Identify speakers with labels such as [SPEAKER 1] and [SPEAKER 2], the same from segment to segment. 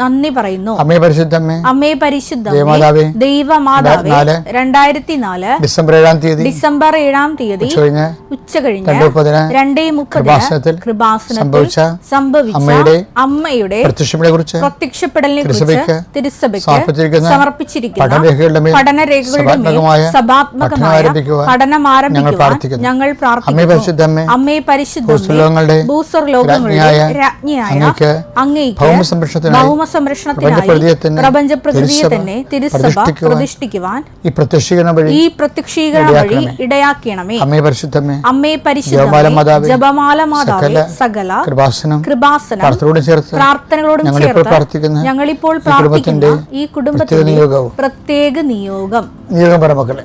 [SPEAKER 1] നന്ദി പറയുന്നു.
[SPEAKER 2] അമ്മേ പരിശുദ്ധമ്മേ.
[SPEAKER 1] അമ്മേ പരിശുദ്ധ
[SPEAKER 2] ദേവമാതാവേ.
[SPEAKER 1] ദൈവമാതാവേ രണ്ടായിരത്തി നാല്.
[SPEAKER 2] ഡിസംബർ ഏഴാം തീയതി.
[SPEAKER 1] ഡിസംബർ ഏഴാം തീയതി.
[SPEAKER 2] കഴിഞ്ഞ്
[SPEAKER 1] ഉച്ച കഴിഞ്ഞ്
[SPEAKER 2] രണ്ടു മുപ്പതിന് കൃപാസനത്തിൽ സംഭവിച്ച
[SPEAKER 1] സംഭവിച്ച
[SPEAKER 2] അമ്മയുടെ
[SPEAKER 1] അമ്മയുടെ
[SPEAKER 2] പ്രത്യക്ഷപ്പെടലെ കുറിച്ച്
[SPEAKER 1] പ്രത്യക്ഷപ്പെടലിനെ കുറിച്ച്
[SPEAKER 2] തിരുസഭയ്ക്ക് സമർപ്പിച്ചിരിക്കുന്ന പഠനരേഖകളുടെ മേൽ സഭാത്മകമായ പഠനം ആരംഭിക്കുവാൻ ഞങ്ങൾ പ്രാർത്ഥിക്കുന്നു.
[SPEAKER 1] ഞങ്ങൾ
[SPEAKER 2] അമ്മേ
[SPEAKER 1] പരിശുദ്ധ പരിശുദ്ധമേ
[SPEAKER 2] ഭൂസ്വലോകങ്ങളുടെ
[SPEAKER 1] ഭൂസ്വർ ലോകങ്ങളുടെ
[SPEAKER 2] രാജ്ഞിയായ
[SPEAKER 1] അങ്ങേക്ക്
[SPEAKER 2] ഭൗമ സംരക്ഷണത്തിനായി
[SPEAKER 1] സംരക്ഷണത്തിനായി
[SPEAKER 2] തന്നെ
[SPEAKER 1] പ്രപഞ്ചപ്രകൃതിയെ തന്നെ തിരുസഭ
[SPEAKER 2] പ്രതിഷ്ഠിക്കുവാൻ ഈ പ്രത്യക്ഷീകരണ വഴി
[SPEAKER 1] ഈ പ്രത്യക്ഷീകരണ വഴി ഇടയാക്കണമേ.
[SPEAKER 2] അമ്മേ പരിശുദ്ധമ്മേ
[SPEAKER 1] അമ്മേ
[SPEAKER 2] പരിശുദ്ധ
[SPEAKER 1] പരിശുദ്ധമേ ജപമാല മാതാവേ
[SPEAKER 2] സകല കൃപാസനം
[SPEAKER 1] കൃപാസനം
[SPEAKER 2] പ്രാർത്ഥനയോട് ചേർത്ത്
[SPEAKER 1] പ്രാർത്ഥനകളോടും
[SPEAKER 2] ഞങ്ങളിപ്പോൾ
[SPEAKER 1] ചേർത്ത്
[SPEAKER 2] പ്രാർത്ഥിക്കുന്ന
[SPEAKER 1] ഞങ്ങളിപ്പോൾ
[SPEAKER 2] ഈ
[SPEAKER 1] പ്രാർത്ഥിക്കുന്ന ഈ കുടുംബത്തിന്റെ പ്രത്യേക നിയോഗം.
[SPEAKER 2] നിയോഗം പറമക്കളെ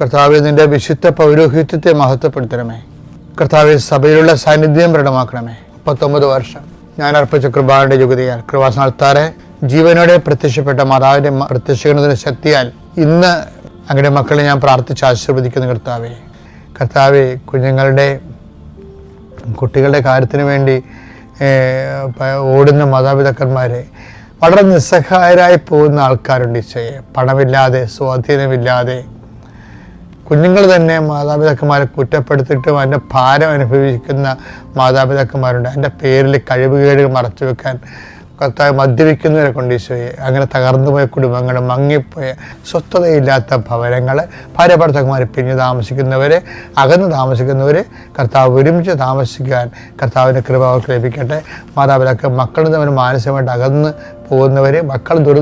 [SPEAKER 2] കർത്താവ് നിന്റെ വിശുദ്ധ പൗരോഹിത്യത്തെ മഹത്വപ്പെടുത്തണമേ. കർത്താവ് സഭയിലുള്ള സാന്നിധ്യം പ്രകടമാക്കണമേ പത്തൊമ്പത് വർഷം ഞാൻ അർപ്പിച്ച കൃപാന്റെ യുഗതിയാൽ കൃപാസനത്താറെ ജീവനോടെ പ്രത്യക്ഷപ്പെട്ട മാതാവിന്റെ പ്രത്യക്ഷിക്കുന്നതിന് ശക്തിയാൽ ഇന്ന് അങ്ങയുടെ മക്കളെ ഞാൻ പ്രാർത്ഥിച്ച് ആശീർവദിക്കുന്നു കർത്താവെ. കർത്താവെ കുഞ്ഞുങ്ങളുടെ കുട്ടികളുടെ കാര്യത്തിന് വേണ്ടി ഓടുന്ന മാതാപിതാക്കന്മാരെ വളരെ നിസ്സഹായരായി പോകുന്ന ആൾക്കാരുണ്ട് ഈശോയെ. പണമില്ലാതെ സ്വാധീനമില്ലാതെ കുഞ്ഞുങ്ങൾ തന്നെ മാതാപിതാക്കന്മാരെ കുറ്റപ്പെടുത്തിയിട്ടും അതിന്റെ ഭാരം അനുഭവിക്കുന്ന മാതാപിതാക്കന്മാരുണ്ട്. അതിന്റെ പേരിൽ കഴിവുകേടുകൾ മറച്ചു വെക്കാൻ കർത്താവ് മദ്യപിക്കുന്നവരെ കൊണ്ട് ഈശോയെ അങ്ങനെ തകർന്നുപോയ കുടുംബങ്ങൾ മങ്ങിപ്പോയ സ്വസ്ഥതയില്ലാത്ത ഭവനങ്ങൾ ഭാര്യ ഭർത്താക്കന്മാർ പിരിഞ്ഞ് താമസിക്കുന്നവരെ അകന്ന് താമസിക്കുന്നവരെ കർത്താവ് ഒരുമിച്ച് താമസിക്കാൻ കർത്താവിന്റെ കൃപ അവർക്ക് ലഭിക്കട്ടെ. മാതാപിതാക്കൾ മക്കളിൽ തമ്മിൽ മാനസികമായിട്ട് അകന്ന് പോകുന്നവർ മക്കൾ ദുർ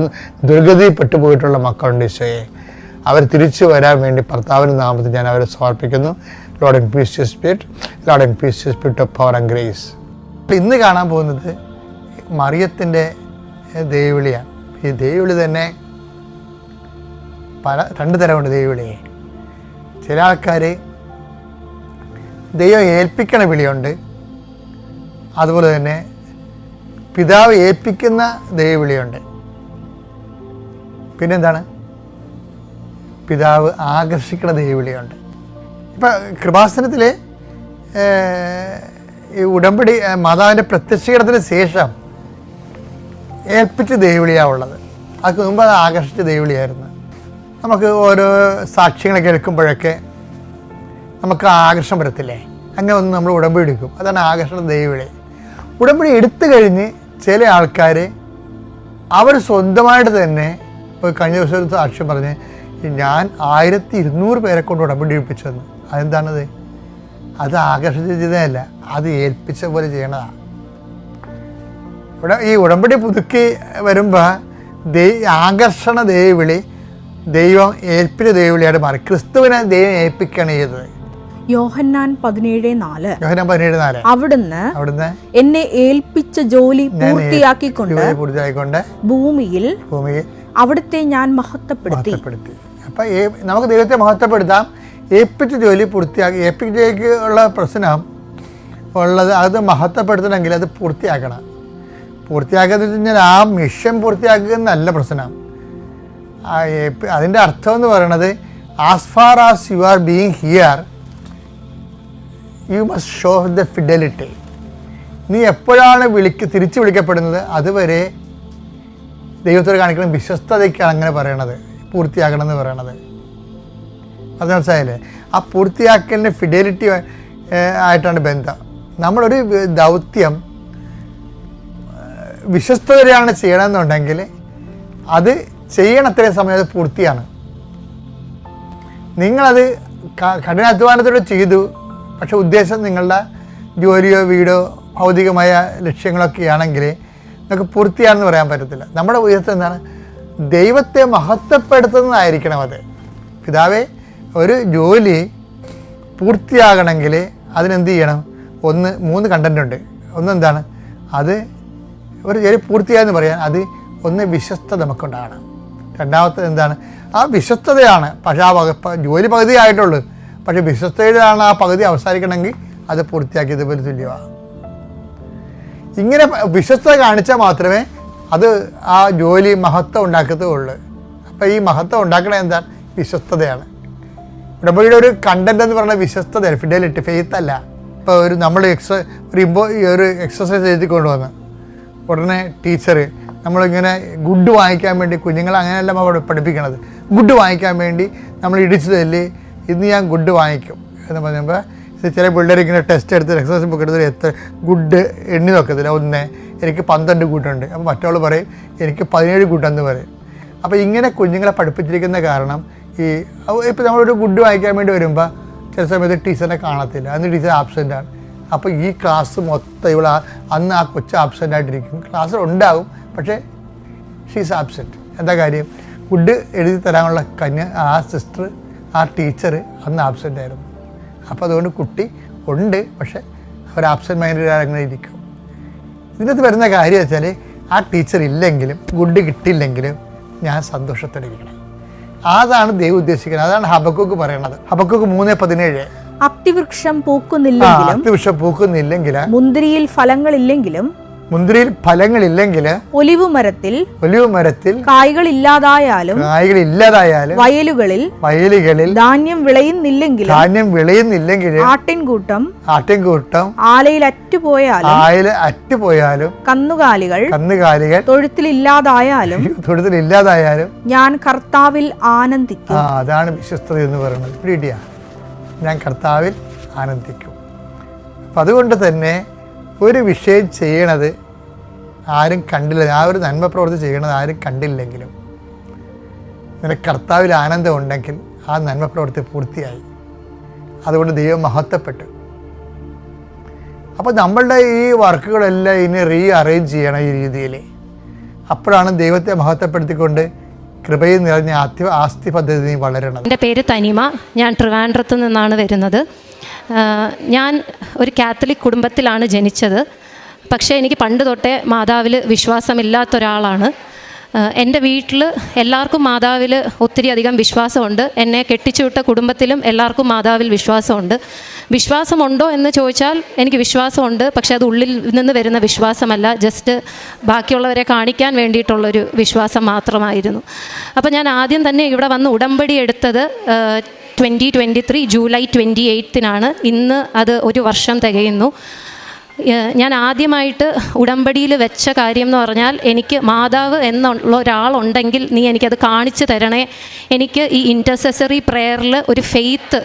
[SPEAKER 2] ദുർഗതിപ്പെട്ടു പോയിട്ടുള്ള മക്കളുണ്ട് ഈശോയെ. അവർ തിരിച്ചു വരാൻ വേണ്ടി ഭർത്താവിന്റെ നാമത്തിൽ ഞാൻ അവരെ സമർപ്പിക്കുന്നു. Lord and peace to spirit Lord and peace to spirit of power and grace ഇന്ന് കാണാൻ പോകുന്നത് മറിയത്തിന്റെ ദൈവവിളിയാണ് ഈ ദൈവവിളി തന്നെ പല രണ്ട് തരമുണ്ട് ദൈവവിളി ചില ആൾക്കാർ ദൈവം ഏൽപ്പിക്കണ വിളിയുണ്ട്. അതുപോലെ തന്നെ പിതാവ് ഏൽപ്പിക്കുന്ന ദൈവവിളിയുണ്ട് പിന്നെന്താണ്? പിതാവ് ആകർഷിക്കുന്ന ദൈവവിളിയുണ്ട് ഇപ്പം കൃപാസനത്തിൽ ഈ ഉടമ്പടി മാതാവിന്റെ പ്രത്യക്ഷീകരണത്തിന് ശേഷം ഏൽപ്പിച്ച ദൈവവിളിയാണ് ഉള്ളത്. മുമ്പ് അത് ആകർഷിച്ച ദൈവവിളിയായിരുന്നു. നമുക്ക് ഓരോ സാക്ഷ്യങ്ങൾ കേൾക്കുമ്പോഴൊക്കെ നമുക്ക് ആകർഷണം വരത്തില്ലേ? അങ്ങനെ ഒന്ന് നമ്മൾ ഉടമ്പടി എടുക്കും. അതാണ് ആകർഷണ ദൈവവിളി. ഉടമ്പടി എടുത്തു കഴിഞ്ഞ് ചില ആൾക്കാർ അവർ സ്വന്തമായിട്ട് തന്നെ ഇപ്പോൾ കഴിഞ്ഞ ദിവസം ഒരു സാക്ഷ്യം പറഞ്ഞ് ഞാൻ ആയിരത്തി ഇരുന്നൂറ് പേരെ കൊണ്ട് ഉടമ്പടി ഏൽപ്പിച്ചതെന്ന് അതെന്താണത്? അത് ആകർഷിച്ചതല്ല അത് ഏൽപ്പിച്ച പോലെ ചെയ്യണതാണ് ഇവിടെ ഈ ഉടമ്പടി പുതുക്കി വരുമ്പോൾ ദൈ ആകർഷണ ദൈവവിളി ദൈവം ഏൽപ്പിച്ച ദൈവവിളിയായിട്ട് മാറി. ക്രിസ്തുവിനെ ദൈവം ഏൽപ്പിക്കുകയാണ് ചെയ്തത്.
[SPEAKER 3] യോഹന്നാൻ പതിനേഴ് നാല്.
[SPEAKER 2] യോഹന്നാൻ പതിനേഴ് നാല്.
[SPEAKER 3] അവിടുന്ന്
[SPEAKER 2] അവിടുന്ന്
[SPEAKER 3] എന്നെ ഏൽപ്പിച്ച ജോലി പൂർത്തിയാക്കിക്കൊണ്ട് ഭൂമിയിൽ
[SPEAKER 2] ഭൂമിയിൽ
[SPEAKER 3] അവിടുത്തെ ഞാൻ മഹത്വപ്പെടുത്തി.
[SPEAKER 2] എ നമുക്ക് ദൈവത്തെ മഹത്വപ്പെടുത്താം. ഏൽപ്പിച്ച ജോലി പൂർത്തിയാക്കി ഏൽപ്പിച്ച ജോലിക്ക് ഉള്ള പ്രശ്നം ഉള്ളത് അത് മഹത്വപ്പെടുത്തണമെങ്കിൽ അത് പൂർത്തിയാക്കണം. പൂർത്തിയാക്കുക എന്ന് കഴിഞ്ഞാൽ ആ മിഷൻ പൂർത്തിയാക്കുക എന്നല്ല പ്രശ്നം. ആ അതിന്റെ അർത്ഥം എന്ന് പറയുന്നത് as far as you are being here you must show the fidelity നീ എപ്പോഴാണ് വിളിക്ക് തിരിച്ചു വിളിക്കപ്പെടുന്നത്? അതുവരെ ദൈവത്തോട് കാണിക്കുന്ന വിശ്വസ്തതയ്ക്കാണ് അങ്ങനെ പറയണത്. പൂർത്തിയാക്കണം എന്ന് പറയണത്. അത് മനസ്സിലായില്ലേ? ആ പൂർത്തിയാക്കലിന്റെ ഫിഡലിറ്റി ആയിട്ടാണ് ബന്ധം. നമ്മളൊരു ദൗത്യം വിശ്വസ്തതയാണ് ചെയ്യണമെന്നുണ്ടെങ്കിൽ അത് ചെയ്യണ അത്രയും സമയം അത് പൂർത്തിയാണ്. നിങ്ങളത് കഠിനാധ്വാനത്തോടെ ചെയ്തു പക്ഷെ ഉദ്ദേശം നിങ്ങളുടെ ജോലിയോ വീടോ ഭൗതികമായ ലക്ഷ്യങ്ങളൊക്കെ ആണെങ്കിൽ നിങ്ങൾക്ക് പൂർത്തിയാണെന്ന് പറയാൻ പറ്റത്തില്ല. നമ്മുടെ ഉയർത്തം എന്താണ്? ദൈവത്തെ മഹത്വപ്പെടുത്തുന്നതായിരിക്കണം അത്. പിതാവേ ഒരു ജോലി പൂർത്തിയാകണമെങ്കിൽ അതിനെന്ത് ചെയ്യണം? ഒന്ന് മൂന്ന് കണ്ടന്റ് ഉണ്ട്. ഒന്ന് എന്താണ് അത് ഒരു ജോലി പൂർത്തിയായെന്ന് പറയാൻ അത് ഒന്ന് വിശ്വസ്തത നമുക്കുണ്ടാകണം. രണ്ടാമത്തത് എന്താണ്? ആ വിശ്വസ്തതയാണ്. പക്ഷേ ആ വകുപ്പ് ജോലി പകുതി ആയിട്ടുള്ളൂ. പക്ഷേ വിശ്വസ്തയിലാണ് ആ പകുതി അവസാനിക്കണമെങ്കിൽ അത് പൂർത്തിയാക്കിയതുപോലെ തുല്യമാണ്. ഇങ്ങനെ വിശ്വസ്തത കാണിച്ചാൽ മാത്രമേ അത് ആ ജോലി മഹത്വം ഉണ്ടാക്കത്തേ ഉള്ളു. അപ്പോൾ ഈ മഹത്വം ഉണ്ടാക്കണത് എന്താണ്? വിശ്വസ്തതയാണ്. ഉടമ്പടിയുടെ ഒരു കണ്ടന്റ് എന്ന് പറഞ്ഞാൽ വിശ്വസ്തതയാണ്. ഫിഡലിറ്റി ഫെയ്ത്ത് അല്ല. ഇപ്പോൾ ഒരു നമ്മൾ എക്സ ഒരു ഇമ്പോ ഒരു എക്സസൈസ് എഴുതി കൊണ്ടുവന്ന്. ഉടനെ ടീച്ചർ നമ്മളിങ്ങനെ ഗുഡ് വാങ്ങിക്കാൻ വേണ്ടി കുഞ്ഞുങ്ങളെ അങ്ങനെയല്ല അവിടെ പഠിപ്പിക്കണത്. ഗുഡ് വാങ്ങിക്കാൻ വേണ്ടി നമ്മൾ ഇടിച്ചു തല്ലി ഇന്ന് ഞാൻ ഗുഡ് വാങ്ങിക്കും എന്ന് പറയുമ്പോൾ ചില പിള്ളേർ ഇങ്ങനെ ടെസ്റ്റ് എടുത്ത് എക്സസൈസ് ബുക്ക് എടുത്ത് എത്ര ഗുഡ് എണ്ണി നോക്കത്തില്ല. ഒന്ന് എനിക്ക് പന്ത്രണ്ട് കൂട്ടുണ്ട്. അപ്പോൾ മറ്റവൾ പറയും എനിക്ക് പതിനേഴ് കൂട്ടെന്ന് പറയും. അപ്പോൾ ഇങ്ങനെ കുഞ്ഞുങ്ങളെ പഠിപ്പിച്ചിരിക്കുന്ന കാരണം ഈ ഇപ്പോൾ നമ്മളൊരു ഗുഡ് വായിക്കാൻ വേണ്ടി വരുമ്പോൾ ചില സമയത്ത് ടീച്ചറിനെ കാണത്തില്ല. അന്ന് ടീച്ചർ ആബ്സെന്റ് ആണ്. അപ്പോൾ ഈ ക്ലാസ് മൊത്തം ഇവിടെ അന്ന് ആ കൊച്ചു ആബ്സെന്റ് ആയിട്ടിരിക്കും. ക്ലാസ്സിൽ ഉണ്ടാകും പക്ഷേ ഷീസ് ആബ്സെന്റ് എന്താ കാര്യം? ഫുഡ് എഴുതി തരാനുള്ള കന്യ ആ സിസ്റ്റർ ആ ടീച്ചർ അന്ന് ആബ്സെന്റ് ആയിരുന്നു. അപ്പോൾ അതുകൊണ്ട് കുട്ടി ഉണ്ട് പക്ഷേ അവർ ആബ്സെന്റ് മൈൻഡ് അങ്ങനെ ഇരിക്കും. ഇതിനകത്ത് വരുന്ന കാര്യം വെച്ചാൽ ആ ടീച്ചർ ഇല്ലെങ്കിലും ഗുഡ് കിട്ടിയില്ലെങ്കിലും ഞാൻ സന്തോഷത്തോടെ ഇരിക്കണം. അതാണ് ദൈവം ഉദ്ദേശിക്കുന്നത്. അതാണ് ഹബക്കൂക്ക് പറയണത്. ഹബക്കൂക്ക് മൂന്ന് പതിനേഴ്.
[SPEAKER 3] അത്തിവൃക്ഷം പൂക്കുന്നില്ലെങ്കിലും
[SPEAKER 2] അത്യാവശ്യം പൂക്കുന്നില്ലെങ്കിൽ
[SPEAKER 3] മുന്തിരിയിൽ ഫലങ്ങളില്ലെങ്കിലും
[SPEAKER 2] മുന്തിരിയിൽ ഫലങ്ങളില്ലെങ്കിൽ
[SPEAKER 3] ഒലിവ് മരത്തിൽ
[SPEAKER 2] ഒലിവ് മരത്തിൽ
[SPEAKER 3] കായ്കൾ ഇല്ലാതായാലും
[SPEAKER 2] കായ്കൾ ഇല്ലാതായാലും
[SPEAKER 3] വയലുകളിൽ
[SPEAKER 2] വയലുകളിൽ
[SPEAKER 3] ധാന്യം വിളയുന്നില്ലെങ്കിൽ
[SPEAKER 2] ധാന്യം വിളയുന്നില്ലെങ്കിൽ
[SPEAKER 3] ആട്ടിൻകൂട്ടം
[SPEAKER 2] ആട്ടിൻകൂട്ടം
[SPEAKER 3] ആലയിൽ അറ്റുപോയാലും
[SPEAKER 2] ആയിൽ അറ്റുപോയാലും
[SPEAKER 3] കന്നുകാലികൾ
[SPEAKER 2] കന്നുകാലികൾ
[SPEAKER 3] തൊഴുത്തിൽ ഇല്ലാതായാലും
[SPEAKER 2] തൊഴുത്തിൽ ഇല്ലാതായാലും
[SPEAKER 3] ഞാൻ കർത്താവിൽ ആനന്ദിക്കും.
[SPEAKER 2] ആ അതാണ് വിശ്വസ്തത എന്ന് പറയുന്നത്. പിടിയാ ഞാൻ കർത്താവിൽ ആനന്ദിക്കും. അപ്പം അതുകൊണ്ട് തന്നെ ഒരു വിഷയം ചെയ്യണത് ആരും കണ്ടില്ല. ആ ഒരു നന്മ പ്രവൃത്തി ചെയ്യണത് ആരും കണ്ടില്ലെങ്കിലും നിനക്ക് കർത്താവിൽ ആനന്ദം ഉണ്ടെങ്കിൽ ആ നന്മ പ്രവൃത്തി പൂർത്തിയായി. അതുകൊണ്ട് ദൈവം മഹത്വപ്പെട്ടു. അപ്പോൾ നമ്മളുടെ ഈ വർക്കുകളെല്ലാം ഇനി റീ അറേഞ്ച് ചെയ്യണം ഈ രീതിയിൽ. അപ്പോഴാണ് ദൈവത്തെ മഹത്വപ്പെടുത്തിക്കൊണ്ട് കൃപയിൽ നിറഞ്ഞ ആസ്തി ആസ്തി പദ്ധതി വളരണം.
[SPEAKER 4] എന്റെ പേര് തനിമ. ഞാൻ ട്രിവാൻഡ്രത്ത് നിന്നാണ് വരുന്നത്. ഞാൻ ഒരു കാത്തലിക് കുടുംബത്തിലാണ് ജനിച്ചത്. പക്ഷേ എനിക്ക് പണ്ട് തൊട്ടേ മാതാവിൽ വിശ്വാസമില്ലാത്ത ഒരാളാണ് എന്റെ വീട്ടിൽ എല്ലാവർക്കും മാതാവിൽ ഒത്തിരി അധികം വിശ്വാസമുണ്ട്. എന്നെ കെട്ടിച്ചുവിട്ട കുടുംബത്തിലും എല്ലാവർക്കും മാതാവിൽ വിശ്വാസമുണ്ട്. വിശ്വാസമുണ്ടോ എന്ന് ചോദിച്ചാൽ എനിക്ക് വിശ്വാസമുണ്ട്. പക്ഷേ അത് ഉള്ളിൽ നിന്ന് വരുന്ന വിശ്വാസമല്ല. ജസ്റ്റ് ബാക്കിയുള്ളവരെ കാണിക്കാൻ വേണ്ടിയിട്ടുള്ളൊരു വിശ്വാസം മാത്രമായിരുന്നു. അപ്പോൾ ഞാൻ ആദ്യം തന്നെ ഇവിടെ വന്ന് ഉടമ്പടി എടുത്തത് twenty twenty three July twenty എയ്ത്തിനാണ്. ഇന്ന് അത് ഒരു വർഷം തികയുന്നു. ഞാൻ ആദ്യമായിട്ട് ഉടമ്പടിയിൽ വെച്ച കാര്യം എന്ന് പറഞ്ഞാൽ എനിക്ക് മാതാവ് എന്നുള്ള ഒരാളുണ്ടെങ്കിൽ നീ എനിക്കത് കാണിച്ചു തരണേ. എനിക്ക് ഈ ഇന്റർസെസറി പ്രെയറിൽ ഒരു ഫെയ്ത്ത്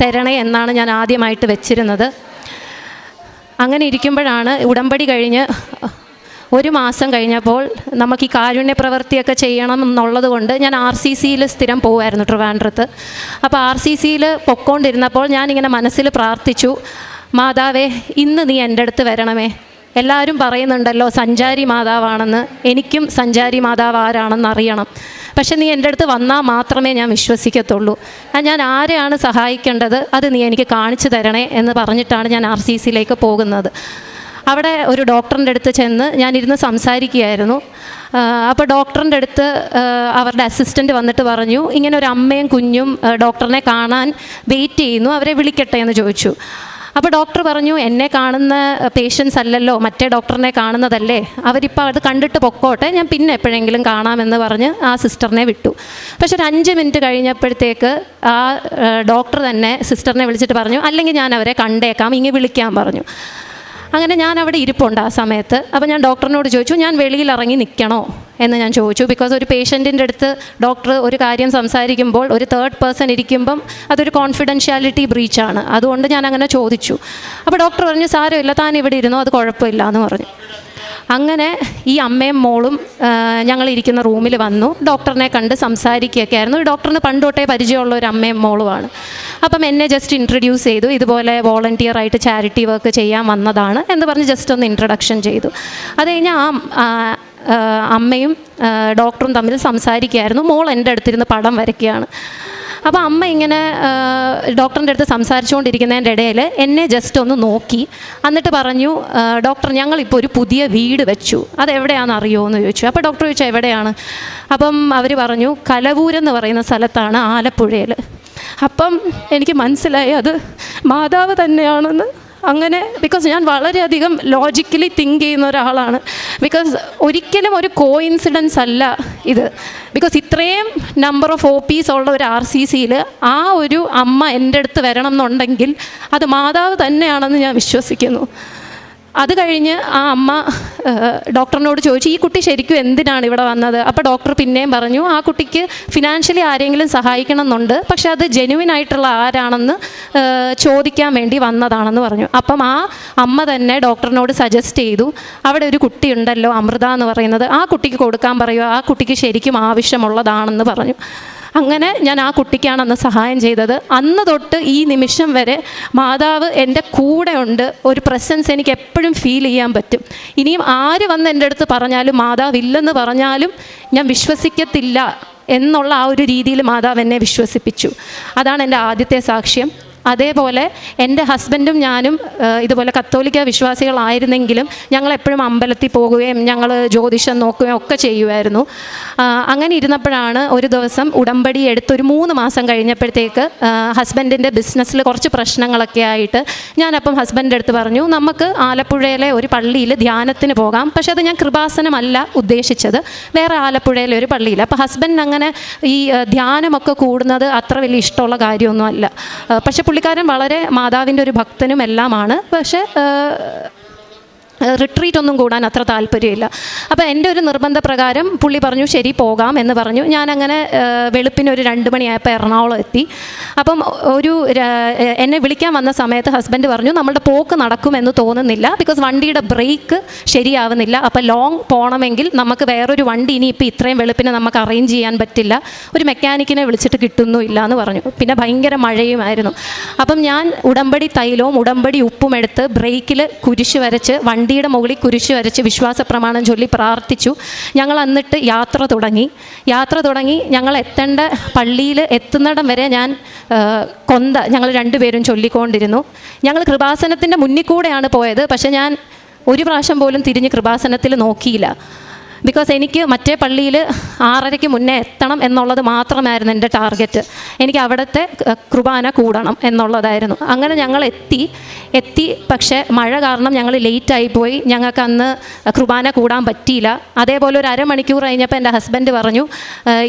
[SPEAKER 4] തരണേ എന്നാണ് ഞാൻ ആദ്യമായിട്ട് വെച്ചിരുന്നത്. അങ്ങനെ ഇരിക്കുമ്പോഴാണ് ഉടമ്പടി കഴിഞ്ഞ് ഒരു മാസം കഴിഞ്ഞപ്പോൾ നമുക്ക് ഈ കാരുണ്യ പ്രവൃത്തിയൊക്കെ ചെയ്യണം എന്നുള്ളത് കൊണ്ട് ഞാൻ ആർ സി സിയിൽ സ്ഥിരം പോകുമായിരുന്നു ട്രിവാൻഡ്രത്ത്. അപ്പോൾ ആർ സി സിയിൽ പൊക്കോണ്ടിരുന്നപ്പോൾ ഞാനിങ്ങനെ മനസ്സിൽ പ്രാർത്ഥിച്ചു. മാതാവേ ഇന്ന് നീ എന്റെ അടുത്ത് വരണമേ. എല്ലാവരും പറയുന്നുണ്ടല്ലോ സഞ്ചാരി മാതാവാണെന്ന്. എനിക്കും സഞ്ചാരി മാതാവ് ആരാണെന്ന് അറിയണം. പക്ഷെ നീ എന്റെ അടുത്ത് വന്നാൽ മാത്രമേ ഞാൻ വിശ്വസിക്കത്തുള്ളൂ. ഞാൻ ആരെയാണ് സഹായിക്കേണ്ടത്? അത് നീ എനിക്ക് കാണിച്ചു തരണേ എന്ന് പറഞ്ഞിട്ടാണ് ഞാൻ ആർ സി സിയിലേക്ക് പോകുന്നത്. അവിടെ ഒരു ഡോക്ടറിന്റെ അടുത്ത് ചെന്ന് ഞാനിരുന്ന് സംസാരിക്കുകയായിരുന്നു. അപ്പോൾ ഡോക്ടറിന്റെ അടുത്ത് അവരുടെ അസിസ്റ്റന്റ് വന്നിട്ട് പറഞ്ഞു ഇങ്ങനെ ഒരു അമ്മയും കുഞ്ഞും ഡോക്ടറിനെ കാണാൻ വെയിറ്റ് ചെയ്യുന്നു. അവരെ വിളിക്കട്ടെ എന്ന് ചോദിച്ചു. അപ്പോൾ ഡോക്ടർ പറഞ്ഞു എന്നെ കാണുന്ന പേഷ്യൻസ് അല്ലല്ലോ മറ്റേ ഡോക്ടറിനെ കാണുന്നതല്ലേ? അവരിപ്പോൾ അത് കണ്ടിട്ട് പൊക്കോട്ടെ ഞാൻ പിന്നെ എപ്പോഴെങ്കിലും കാണാമെന്ന് പറഞ്ഞ് ആ സിസ്റ്ററിനെ വിട്ടു. പക്ഷെ ഒരു അഞ്ച് മിനിറ്റ് കഴിഞ്ഞപ്പോഴത്തേക്ക് ആ ഡോക്ടർ തന്നെ സിസ്റ്ററിനെ വിളിച്ചിട്ട് പറഞ്ഞു അല്ലെങ്കിൽ ഞാൻ അവരെ കണ്ടേക്കാം ഇങ്ങനെ വിളിക്കാൻ പറഞ്ഞു. അങ്ങനെ ഞാൻ അവിടെ ഇരിപ്പുണ്ട് ആ സമയത്ത്. അപ്പോൾ ഞാൻ ഡോക്ടറിനോട് ചോദിച്ചു ഞാൻ വെളിയിൽ ഇറങ്ങി നിൽക്കണോ? എന്ന് ഞാൻ ചോദിച്ചു. ബിക്കോസ് ഒരു പേഷ്യന്റിന്റെ അടുത്ത് ഡോക്ടർ ഒരു കാര്യം സംസാരിക്കുമ്പോൾ ഒരു തേർഡ് പേഴ്സൺ ഇരിക്കുമ്പം അതൊരു കോൺഫിഡൻഷ്യാലിറ്റി ബ്രീച്ചാണ് അതുകൊണ്ട് ഞാൻ അങ്ങനെ ചോദിച്ചു. അപ്പോൾ ഡോക്ടർ പറഞ്ഞു സാരമില്ല താൻ ഇവിടെ ഇരുന്നോ അത് കുഴപ്പമില്ല എന്ന് പറഞ്ഞു. അങ്ങനെ ഈ അമ്മയും മോളും ഞങ്ങൾ ഇരിക്കുന്ന റൂമിൽ വന്നു. ഡോക്ടറിനെ കണ്ട് സംസാരിക്കുകയൊക്കെ ആയിരുന്നു. ഡോക്ടറിന് പണ്ടോട്ടേ പരിചയമുള്ള ഒരു അമ്മയും മോളുമാണ്. അപ്പം എന്നെ ജസ്റ്റ് ഇൻട്രൊഡ്യൂസ് ചെയ്തു. ഇതുപോലെ വോളണ്ടിയർ ആയിട്ട് ചാരിറ്റി വർക്ക് ചെയ്യാൻ വന്നതാണ് എന്ന് പറഞ്ഞ് ജസ്റ്റ് ഒന്ന് ഇൻട്രൊഡക്ഷൻ ചെയ്തു. അത് കഴിഞ്ഞ് ആ ആ, ആ, അമ്മയും ഡോക്ടറും തമ്മിൽ സംസാരിക്കുകയായിരുന്നു. മോൾ എന്റെ അടുത്തിരുന്ന് പടം വരയ്ക്കുകയാണ്. അപ്പോൾ അമ്മ ഇങ്ങനെ ഡോക്ടറിന്റെ അടുത്ത് സംസാരിച്ചുകൊണ്ടിരിക്കുന്നതിന്റെ ഇടയിൽ എന്നെ ജസ്റ്റ് ഒന്ന് നോക്കി. എന്നിട്ട് പറഞ്ഞു ഡോക്ടർ ഞങ്ങളിപ്പോൾ ഒരു പുതിയ വീട് വെച്ചു. അത് എവിടെയാണെന്ന് അറിയുമോ എന്ന് ചോദിച്ചു. അപ്പോൾ ഡോക്ടർ ചോദിച്ചു എവിടെയാണ്? അപ്പം അവർ പറഞ്ഞു കലവൂരെന്ന് പറയുന്ന സ്ഥലത്താണ് ആലപ്പുഴയിൽ അപ്പം എനിക്ക് മനസ്സിലായി അത് മാതാവ് തന്നെയാണെന്ന്. അങ്ങനെ ബിക്കോസ് ഞാൻ വളരെയധികം ലോജിക്കലി തിങ്ക് ചെയ്യുന്ന ഒരാളാണ്. ബിക്കോസ് ഒരിക്കലും ഒരു കോയിൻസിഡൻസ് അല്ല ഇത്. ബിക്കോസ് ഇത്രയും നമ്പർ ഓഫ് ഒ പീസ് ഉള്ള ഒരു ആർ സി സിയിൽ ആ ഒരു അമ്മ എന്റെ അടുത്ത് വരണം എന്നുണ്ടെങ്കിൽ അത് മാതാവ് തന്നെയാണെന്ന് ഞാൻ വിശ്വസിക്കുന്നു. അത് കഴിഞ്ഞ് ആ അമ്മ ഡോക്ടറിനോട് ചോദിച്ചു ഈ കുട്ടി ശരിക്കും എന്തിനാണ് ഇവിടെ വന്നത്? അപ്പോൾ ഡോക്ടർ പിന്നെയും പറഞ്ഞു ആ കുട്ടിക്ക് ഫിനാൻഷ്യലി ആരെങ്കിലും സഹായിക്കണം എന്നുണ്ട് പക്ഷെ അത് ജെനുവിൻ ആയിട്ടുള്ള ആരാണെന്ന് ചോദിക്കാൻ വേണ്ടി വന്നതാണെന്ന് പറഞ്ഞു. അപ്പം ആ അമ്മ തന്നെ ഡോക്ടറിനോട് സജസ്റ്റ് ചെയ്തു അവിടെ ഒരു കുട്ടി ഉണ്ടല്ലോ അമൃത എന്ന് പറയുന്നത് ആ കുട്ടിക്ക് കൊടുക്കാൻ പറയുക ആ കുട്ടിക്ക് ശരിക്കും ആവശ്യമുള്ളതാണെന്ന് പറഞ്ഞു. അങ്ങനെ ഞാൻ ആ കുട്ടിക്കാണ് അന്ന് സഹായം ചെയ്തത്. അന്ന് തൊട്ട് ഈ നിമിഷം വരെ മാതാവ് എന്റെ കൂടെ ഉണ്ട് ഒരു പ്രസൻസ് എനിക്ക് എപ്പോഴും ഫീൽ ചെയ്യാൻ പറ്റും. ഇനിയും ആര് വന്ന് എന്റെ അടുത്ത് പറഞ്ഞാലും മാതാവ് ഇല്ലെന്ന് പറഞ്ഞാലും ഞാൻ വിശ്വസിക്കത്തില്ല എന്നുള്ള ആ ഒരു രീതിയിൽ മാതാവ് എന്നെ വിശ്വസിപ്പിച്ചു. അതാണ് എന്റെ ആദ്യത്തെ സാക്ഷ്യം. അതേപോലെ എന്റെ ഹസ്ബൻഡും ഞാനും ഇതുപോലെ കത്തോലിക്ക വിശ്വാസികളായിരുന്നെങ്കിലും ഞങ്ങൾ എപ്പോഴും അമ്പലത്തിൽ പോകുകയും ഞങ്ങൾ ജ്യോതിഷം നോക്കുകയും ഒക്കെ ചെയ്യുമായിരുന്നു. അങ്ങനെ ഇരുന്നപ്പോഴാണ് ഒരു ദിവസം ഉടമ്പടി എടുത്ത് ഒരു മൂന്ന് മാസം കഴിഞ്ഞപ്പോഴത്തേക്ക് ഹസ്ബൻഡിന്റെ ബിസിനസ്സിൽ കുറച്ച് പ്രശ്നങ്ങളൊക്കെ ആയിട്ട് ഞാനപ്പം ഹസ്ബൻഡിന്റെ അടുത്ത് പറഞ്ഞു നമുക്ക് ആലപ്പുഴയിലെ ഒരു പള്ളിയിൽ ധ്യാനത്തിന് പോകാം. പക്ഷെ അത് ഞാൻ കൃപാസനമല്ല ഉദ്ദേശിച്ചത്. വേറെ ആലപ്പുഴയിലെ ഒരു പള്ളിയിൽ അപ്പോൾ ഹസ്ബൻഡ് അങ്ങനെ ഈ ധ്യാനമൊക്കെ കൂടുന്നത് അത്ര വലിയ ഇഷ്ടമുള്ള കാര്യമൊന്നും അല്ല പക്ഷെ പുള്ളിക്കാരൻ വളരെ മാതാവിന്റെ ഒരു ഭക്തനും എല്ലാമാണ് പക്ഷേ റിട്രീറ്റ് ഒന്നും കൂടാൻ അത്ര താല്പര്യമില്ല. അപ്പോൾ എന്റെ ഒരു നിർബന്ധപ്രകാരം പുള്ളി പറഞ്ഞു ശരി പോകാം എന്ന് പറഞ്ഞു. ഞാനങ്ങനെ വെളുപ്പിന് ഒരു രണ്ട് മണിയായപ്പോൾ എറണാകുളം എത്തി. അപ്പം ഒരു എന്നെ വിളിക്കാൻ വന്ന സമയത്ത് ഹസ്ബൻഡ് പറഞ്ഞു നമ്മളുടെ പോക്ക് നടക്കുമെന്ന് തോന്നുന്നില്ല. ബിക്കോസ് വണ്ടിയുടെ ബ്രേക്ക് ശരിയാവുന്നില്ല. അപ്പോൾ ലോങ് പോകണമെങ്കിൽ നമുക്ക് വേറൊരു വണ്ടി ഇനി ഇപ്പോൾ ഇത്രയും വെളുപ്പിനെ നമുക്ക് അറേഞ്ച് ചെയ്യാൻ പറ്റില്ല. ഒരു മെക്കാനിക്കിനെ വിളിച്ചിട്ട് കിട്ടുന്നുമില്ല എന്ന് പറഞ്ഞു. പിന്നെ ഭയങ്കര മഴയുമായിരുന്നു. അപ്പം ഞാൻ ഉടമ്പടി തൈലവും ഉടമ്പടി ഉപ്പും എടുത്ത് ബ്രേക്കിൽ കുരിശ് വരച്ച് വണ്ടിയുടെ മുകളിൽ കുരിശ് വരച്ച് വിശ്വാസ പ്രമാണം ചൊല്ലി പ്രാർത്ഥിച്ചു. ഞങ്ങൾ എന്നിട്ട് യാത്ര തുടങ്ങി. യാത്ര തുടങ്ങി. ഞങ്ങൾ എത്തേണ്ട പള്ളിയിൽ എത്തുന്നിടം വരെ ഞാൻ കൊന്ത ഞങ്ങൾ രണ്ടുപേരും ചൊല്ലിക്കൊണ്ടിരുന്നു. ഞങ്ങൾ കൃപാസനത്തിന്റെ മുന്നിൽ കൂടെയാണ് പോയത്. പക്ഷേ ഞാൻ ഒരു പ്രാവശ്യം പോലും തിരിഞ്ഞ് കൃപാസനത്തിൽ നോക്കിയില്ല. ബിക്കോസ് എനിക്ക് മറ്റേ പള്ളിയിൽ ആറരയ്ക്ക് മുന്നേ എത്തണം എന്നുള്ളത് മാത്രമായിരുന്നു എന്റെ ടാർഗറ്റ്. എനിക്ക് അവിടുത്തെ കുർബാന കൂടണം എന്നുള്ളതായിരുന്നു. അങ്ങനെ ഞങ്ങൾ എത്തി എത്തി പക്ഷേ മഴ കാരണം ഞങ്ങൾ ലേറ്റായി പോയി. ഞങ്ങൾക്ക് അന്ന് കുർബാന കൂടാൻ പറ്റിയില്ല. അതേപോലെ ഒരു അരമണിക്കൂർ കഴിഞ്ഞപ്പോൾ എന്റെ ഹസ്ബൻഡ് പറഞ്ഞു